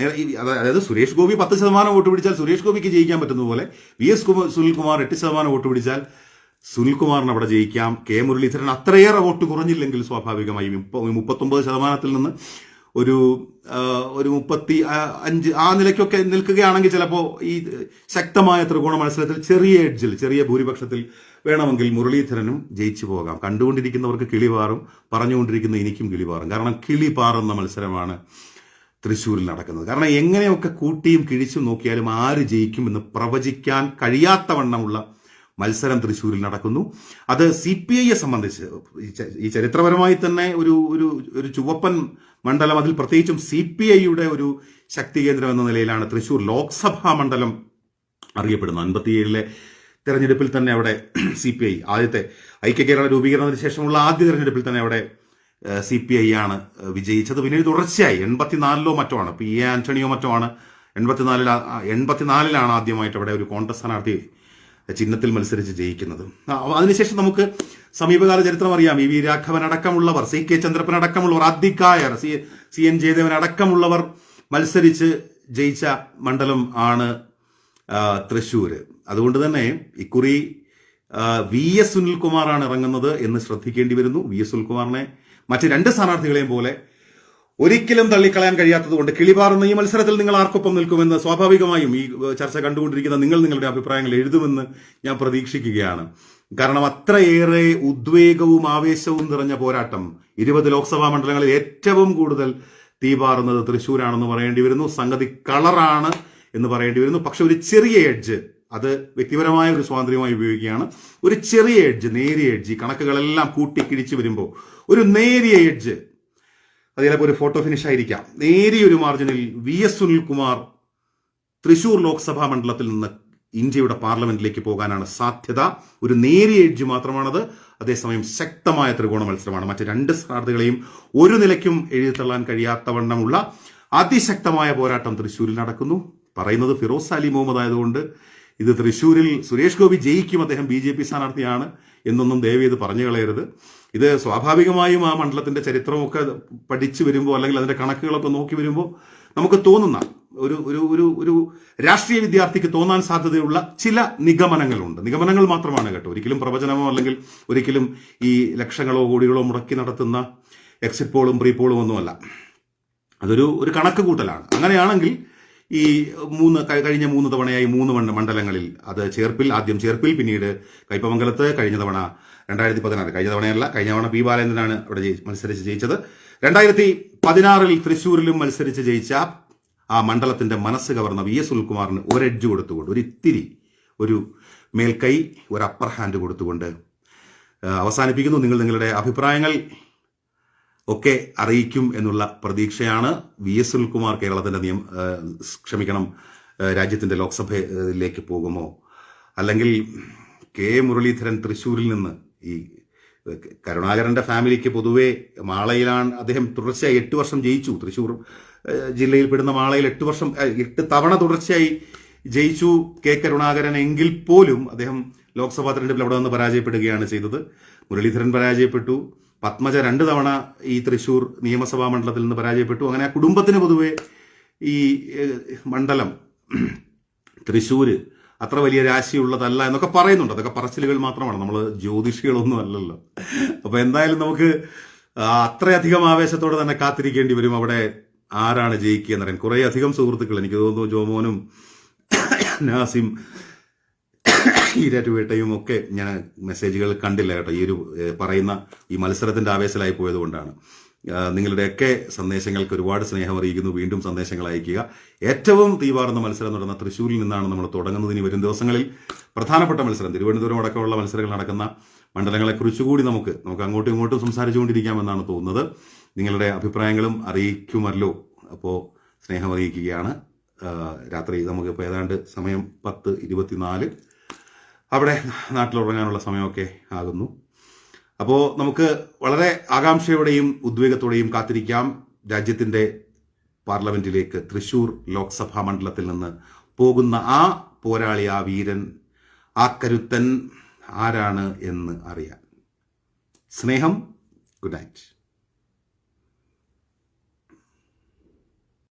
അതായത് സുരേഷ് ഗോപി പത്ത് ശതമാനം വോട്ട് പിടിച്ചാൽ സുരേഷ് ഗോപിക്ക് ജയിക്കാൻ പറ്റുന്ന പോലെ വി എസ് സുനിൽകുമാർ എട്ട് ശതമാനം വോട്ട് പിടിച്ചാൽ സുനിൽകുമാറിന് അവിടെ ജയിക്കാം. കെ മുരളീധരൻ അത്രയേറെ വോട്ട് കുറഞ്ഞില്ലെങ്കിൽ സ്വാഭാവികമായും മുപ്പത്തൊമ്പത് ശതമാനത്തിൽ നിന്ന് ഒരു ഒരു മുപ്പത്തി അഞ്ച് ആ നിലയ്ക്കൊക്കെ നിൽക്കുകയാണെങ്കിൽ ചിലപ്പോൾ ഈ ശക്തമായ ത്രികോണ മത്സരത്തിൽ ചെറിയ എഡ്ജിൽ ചെറിയ ഭൂരിപക്ഷത്തിൽ വേണമെങ്കിൽ മുരളീധരനും ജയിച്ചു പോകാം. കണ്ടുകൊണ്ടിരിക്കുന്നവർക്ക് കിളി പാറും പറഞ്ഞുകൊണ്ടിരിക്കുന്ന എനിക്കും കിളി പാറും. കാരണം കിളി പാറുന്ന മത്സരമാണ് തൃശ്ശൂരിൽ നടക്കുന്നത്. കാരണം എങ്ങനെയൊക്കെ കൂട്ടിയും കിഴിച്ചും നോക്കിയാലും ആര് ജയിക്കുമെന്ന് പ്രവചിക്കാൻ കഴിയാത്ത വണ്ണമുള്ള മത്സരം തൃശ്ശൂരിൽ നടക്കുന്നു. അത് സി പി ഐയെ സംബന്ധിച്ച് ഈ ചരിത്രപരമായി തന്നെ ഒരു ഒരു ഒരു ചുവപ്പൻ മണ്ഡലം അതിൽ പ്രത്യേകിച്ചും സി പി ഐയുടെ ഒരു ശക്തി കേന്ദ്രം എന്ന നിലയിലാണ് തൃശ്ശൂർ ലോക്സഭാ മണ്ഡലം അറിയപ്പെടുന്നത്. അൻപത്തിയേഴിലെ തെരഞ്ഞെടുപ്പിൽ തന്നെ അവിടെ സി പി ഐ ആദ്യത്തെ ഐക്യ കേരള രൂപീകരണത്തിന് ശേഷമുള്ള ആദ്യ തെരഞ്ഞെടുപ്പിൽ തന്നെ അവിടെ സി പി ഐ ആണ് വിജയിച്ചത്. പിന്നീട് തുടർച്ചയായി എൺപത്തിനാലിലോ മറ്റോ ആണ് പി എ ആന്റണിയോ മറ്റോ ആണ് എൺപത്തിനാലിൽ എൺപത്തിനാലിലാണ് ആദ്യമായിട്ട് അവിടെ ഒരു കോൺഗ്രസ് സ്ഥാനാർത്ഥി ചിഹ്നത്തിൽ മത്സരിച്ച് ജയിക്കുന്നത്. അതിനുശേഷം നമുക്ക് സമീപകാല ചരിത്രം അറിയാം. ഇ വി രാഘവൻ അടക്കമുള്ളവർ സി കെ ചന്ദ്രപ്പൻ അടക്കമുള്ളവർ അദ്ദിക്കായർ സി സി എൻ ജയദേവൻ അടക്കമുള്ളവർ മത്സരിച്ച് ജയിച്ച മണ്ഡലം ആണ് തൃശ്ശൂർ അതുകൊണ്ട് തന്നെ ഇക്കുറി വി എസ് സുനിൽകുമാറാണ് ഇറങ്ങുന്നത് എന്ന് ശ്രദ്ധിക്കേണ്ടി വരുന്നു. വി എസ് സുനിൽകുമാറിനെ മറ്റ് രണ്ട് സ്ഥാനാർത്ഥികളെയും പോലെ ഒരിക്കലും തള്ളിക്കളയാൻ കഴിയാത്തതുകൊണ്ട് കിളിപാറുന്ന ഈ മത്സരത്തിൽ നിങ്ങൾ ആർക്കൊപ്പം നിൽക്കുമെന്ന് സ്വാഭാവികമായും ഈ ചർച്ച കണ്ടുകൊണ്ടിരിക്കുന്ന നിങ്ങൾ നിങ്ങളുടെ അഭിപ്രായങ്ങൾ എഴുതുമെന്ന് ഞാൻ പ്രതീക്ഷിക്കുകയാണ്. കാരണം അത്രയേറെ ഉദ്വേഗവും ആവേശവും നിറഞ്ഞ പോരാട്ടം ഇരുപത് ലോക്സഭാ മണ്ഡലങ്ങളിൽ ഏറ്റവും കൂടുതൽ തീപാറുന്നത് തൃശ്ശൂരാണെന്ന് പറയേണ്ടി വരുന്നു. സംഗതി കളറാണ് എന്ന് പറയേണ്ടി വരുന്നു. പക്ഷെ ഒരു ചെറിയ എഡ്ജ് അത് വ്യക്തിപരമായ ഒരു സ്വാതന്ത്ര്യമായി ഉപയോഗിക്കുകയാണ്. ഒരു ചെറിയ എഡ്ജ് നേരിയ എഡ്ജ് ഈ കണക്കുകളെല്ലാം കൂട്ടിക്കിഴിച്ച് വരുമ്പോൾ ഒരു നേരിയ എഡ്ജ് അത് ചിലപ്പോൾ ഒരു ഫോട്ടോ ഫിനിഷ് ആയിരിക്കാം. നേരിയ ഒരു മാർജിനിൽ വി എസ് സുനിൽകുമാർ തൃശൂർ ലോക്സഭാ മണ്ഡലത്തിൽ നിന്ന് ഇന്ത്യയുടെ പാർലമെന്റിലേക്ക് പോകാനാണ് സാധ്യത. ഒരു നേരിയ എഡ്ജ് മാത്രമാണത്. അതേസമയം ശക്തമായ ത്രികോണ മത്സരമാണ്. മറ്റ് രണ്ട് സ്ഥാനാർത്ഥികളെയും ഒരു നിലയ്ക്കും എഴുതിത്തള്ളാൻ കഴിയാത്തവണ്ണമുള്ള അതിശക്തമായ പോരാട്ടം തൃശ്ശൂരിൽ നടക്കുന്നു. പറയുന്നത് ഫിറോസ് അലി മുഹമ്മദ് ആയതുകൊണ്ട് ഇത് തൃശ്ശൂരിൽ സുരേഷ് ഗോപി ജയിക്കും അദ്ദേഹം ബി ജെ പി സ്ഥാനാർത്ഥിയാണ് എന്നൊന്നും ദയവേത് പറഞ്ഞു കളയരുത്. ഇത് സ്വാഭാവികമായും ആ മണ്ഡലത്തിന്റെ ചരിത്രമൊക്കെ പഠിച്ചു വരുമ്പോൾ അല്ലെങ്കിൽ അതിന്റെ കണക്കുകളൊക്കെ നോക്കി വരുമ്പോൾ നമുക്ക് തോന്നുന്ന ഒരു ഒരു ഒരു ഒരു രാഷ്ട്രീയ വിദ്യാർത്ഥിക്ക് തോന്നാൻ സാധ്യതയുള്ള ചില നിഗമനങ്ങളുണ്ട്. നിഗമനങ്ങൾ മാത്രമാണ് കേട്ടോ. ഒരിക്കലും പ്രവചനമോ അല്ലെങ്കിൽ ഒരിക്കലും ഈ ലക്ഷങ്ങളോ കോടികളോ മുടക്കി നടത്തുന്ന എക്സിറ്റ് പോളും പ്രീ പോളും ഒന്നുമല്ല. അതൊരു ഒരു കണക്ക് കൂട്ടലാണ് അങ്ങനെയാണെങ്കിൽ ഈ മൂന്ന് കഴിഞ്ഞ മൂന്ന് തവണയായി മൂന്ന് മണ്ഡ മണ്ഡലങ്ങളിൽ അത് ചേർപ്പിൽ ആദ്യം ചേർപ്പിൽ പിന്നീട് കയ്പമംഗലത്ത് കഴിഞ്ഞ തവണ രണ്ടായിരത്തി പതിനാറ് കഴിഞ്ഞ തവണയല്ല കഴിഞ്ഞ തവണ പി ബാലേന്ദ്രനാണ് അവിടെ മത്സരിച്ച് ജയിച്ചത്. രണ്ടായിരത്തി പതിനാറിൽ തൃശ്ശൂരിലും മത്സരിച്ച് ജയിച്ച ആ മണ്ഡലത്തിന്റെ മനസ്സ് കവർന്ന വി എസ് സുനിൽകുമാറിന് ഒരു എഡ്ജ് കൊടുത്തുകൊണ്ട് ഒരു ഇത്തിരി ഒരു മേൽക്കൈ ഒരു അപ്പർ ഹാൻഡ് കൊടുത്തുകൊണ്ട് അവസാനിപ്പിക്കുന്നു. നിങ്ങൾ നിങ്ങളുടെ അഭിപ്രായങ്ങൾ ഒക്കെ അറിയിക്കും എന്നുള്ള പ്രതീക്ഷയാണ് വി എസ് സുനിൽകുമാർ കേരളത്തിന്റെ നിയം ക്ഷമിക്കണം രാജ്യത്തിന്റെ ലോക്സഭയിലേക്ക് പോകുമോ? അല്ലെങ്കിൽ കെ മുരളീധരൻ തൃശ്ശൂരിൽ നിന്ന് ഈ കരുണാകരന്റെ ഫാമിലിക്ക് പൊതുവേ മാളയിലാണ് അദ്ദേഹം തുടർച്ചയായി എട്ട് വർഷം ജയിച്ചു. തൃശ്ശൂർ ജില്ലയിൽ പെടുന്ന മാളയിൽ എട്ട് വർഷം എട്ട് തവണ തുടർച്ചയായി ജയിച്ചു കെ കരുണാകരൻ എങ്കിൽ പോലും അദ്ദേഹം ലോക്സഭാ തെരഞ്ഞെടുപ്പിൽ അവിടെ നിന്ന് പരാജയപ്പെടുകയാണ് ചെയ്തത്. മുരളീധരൻ പരാജയപ്പെട്ടു. പത്മജ രണ്ട് തവണ ഈ തൃശ്ശൂർ നിയമസഭാ മണ്ഡലത്തിൽ നിന്ന് പരാജയപ്പെട്ടു. അങ്ങനെ ആ കുടുംബത്തിന് പൊതുവെ ഈ മണ്ഡലം തൃശ്ശൂര് അത്ര വലിയ രാശിയുള്ളതല്ല എന്നൊക്കെ പറയുന്നുണ്ട്. അതൊക്കെ പറച്ചിലുകൾ മാത്രമാണ്. നമ്മൾ ജ്യോതിഷികളൊന്നും അല്ലല്ലോ. അപ്പൊ എന്തായാലും നമുക്ക് അത്രയധികം ആവേശത്തോടെ തന്നെ കാത്തിരിക്കേണ്ടി വരും അവിടെ ആരാണ് ജയിക്കുക എന്നറിയാൻ. കുറേ അധികം സുഹൃത്തുക്കൾ എനിക്ക് തോന്നുന്നു ജോമോനും നാസിം ഈരാറ്റുപേട്ടയും ഒക്കെ ഞാൻ മെസ്സേജുകൾ കണ്ടില്ല കേട്ടോ. ഈ ഒരു പറയുന്ന ഈ മത്സരത്തിന്റെ ആവേശത്തിലായി പോയത് കൊണ്ടാണ് നിങ്ങളുടെയൊക്കെ സന്ദേശങ്ങൾക്ക് ഒരുപാട് സ്നേഹം അറിയിക്കുന്നു. വീണ്ടും സന്ദേശങ്ങൾ അയക്കുക ഏറ്റവും തീവാർന്ന മത്സരം നടന്ന തൃശ്ശൂരിൽ നിന്നാണ് നമ്മൾ തുടങ്ങുന്നത്. ഇനി വരും ദിവസങ്ങളിൽ പ്രധാനപ്പെട്ട മത്സരം. തിരുവനന്തപുരം അടക്കമുള്ള മത്സരങ്ങൾ നടക്കുന്ന മണ്ഡലങ്ങളെ കുറിച്ചുകൂടി നമുക്ക് നമുക്ക് അങ്ങോട്ടും ഇങ്ങോട്ടും സംസാരിച്ചുകൊണ്ടിരിക്കാമെന്നാണ് തോന്നുന്നത്. നിങ്ങളുടെ അഭിപ്രായങ്ങളും അറിയിക്കുമല്ലോ. അപ്പോൾ സ്നേഹം അറിയിക്കുകയാണ്. രാത്രി നമുക്കിപ്പോൾ ഏതാണ്ട് സമയം പത്ത് ഇരുപത്തിനാല്. അവിടെ നാട്ടിലുറങ്ങാനുള്ള സമയമൊക്കെ ആകുന്നു. അപ്പോൾ നമുക്ക് വളരെ ആകാംക്ഷയോടെയും ഉദ്വേഗത്തോടെയും കാത്തിരിക്കാം രാജ്യത്തിന്റെ പാർലമെന്റിലേക്ക് തൃശൂർ ലോക്സഭാ മണ്ഡലത്തിൽ നിന്ന് പോകുന്ന ആ പോരാളി ആ വീരൻ ആ കരുത്തൻ ആരാണ് എന്ന് അറിയാൻ. സ്നേഹം ഗുഡ് നൈറ്റ്.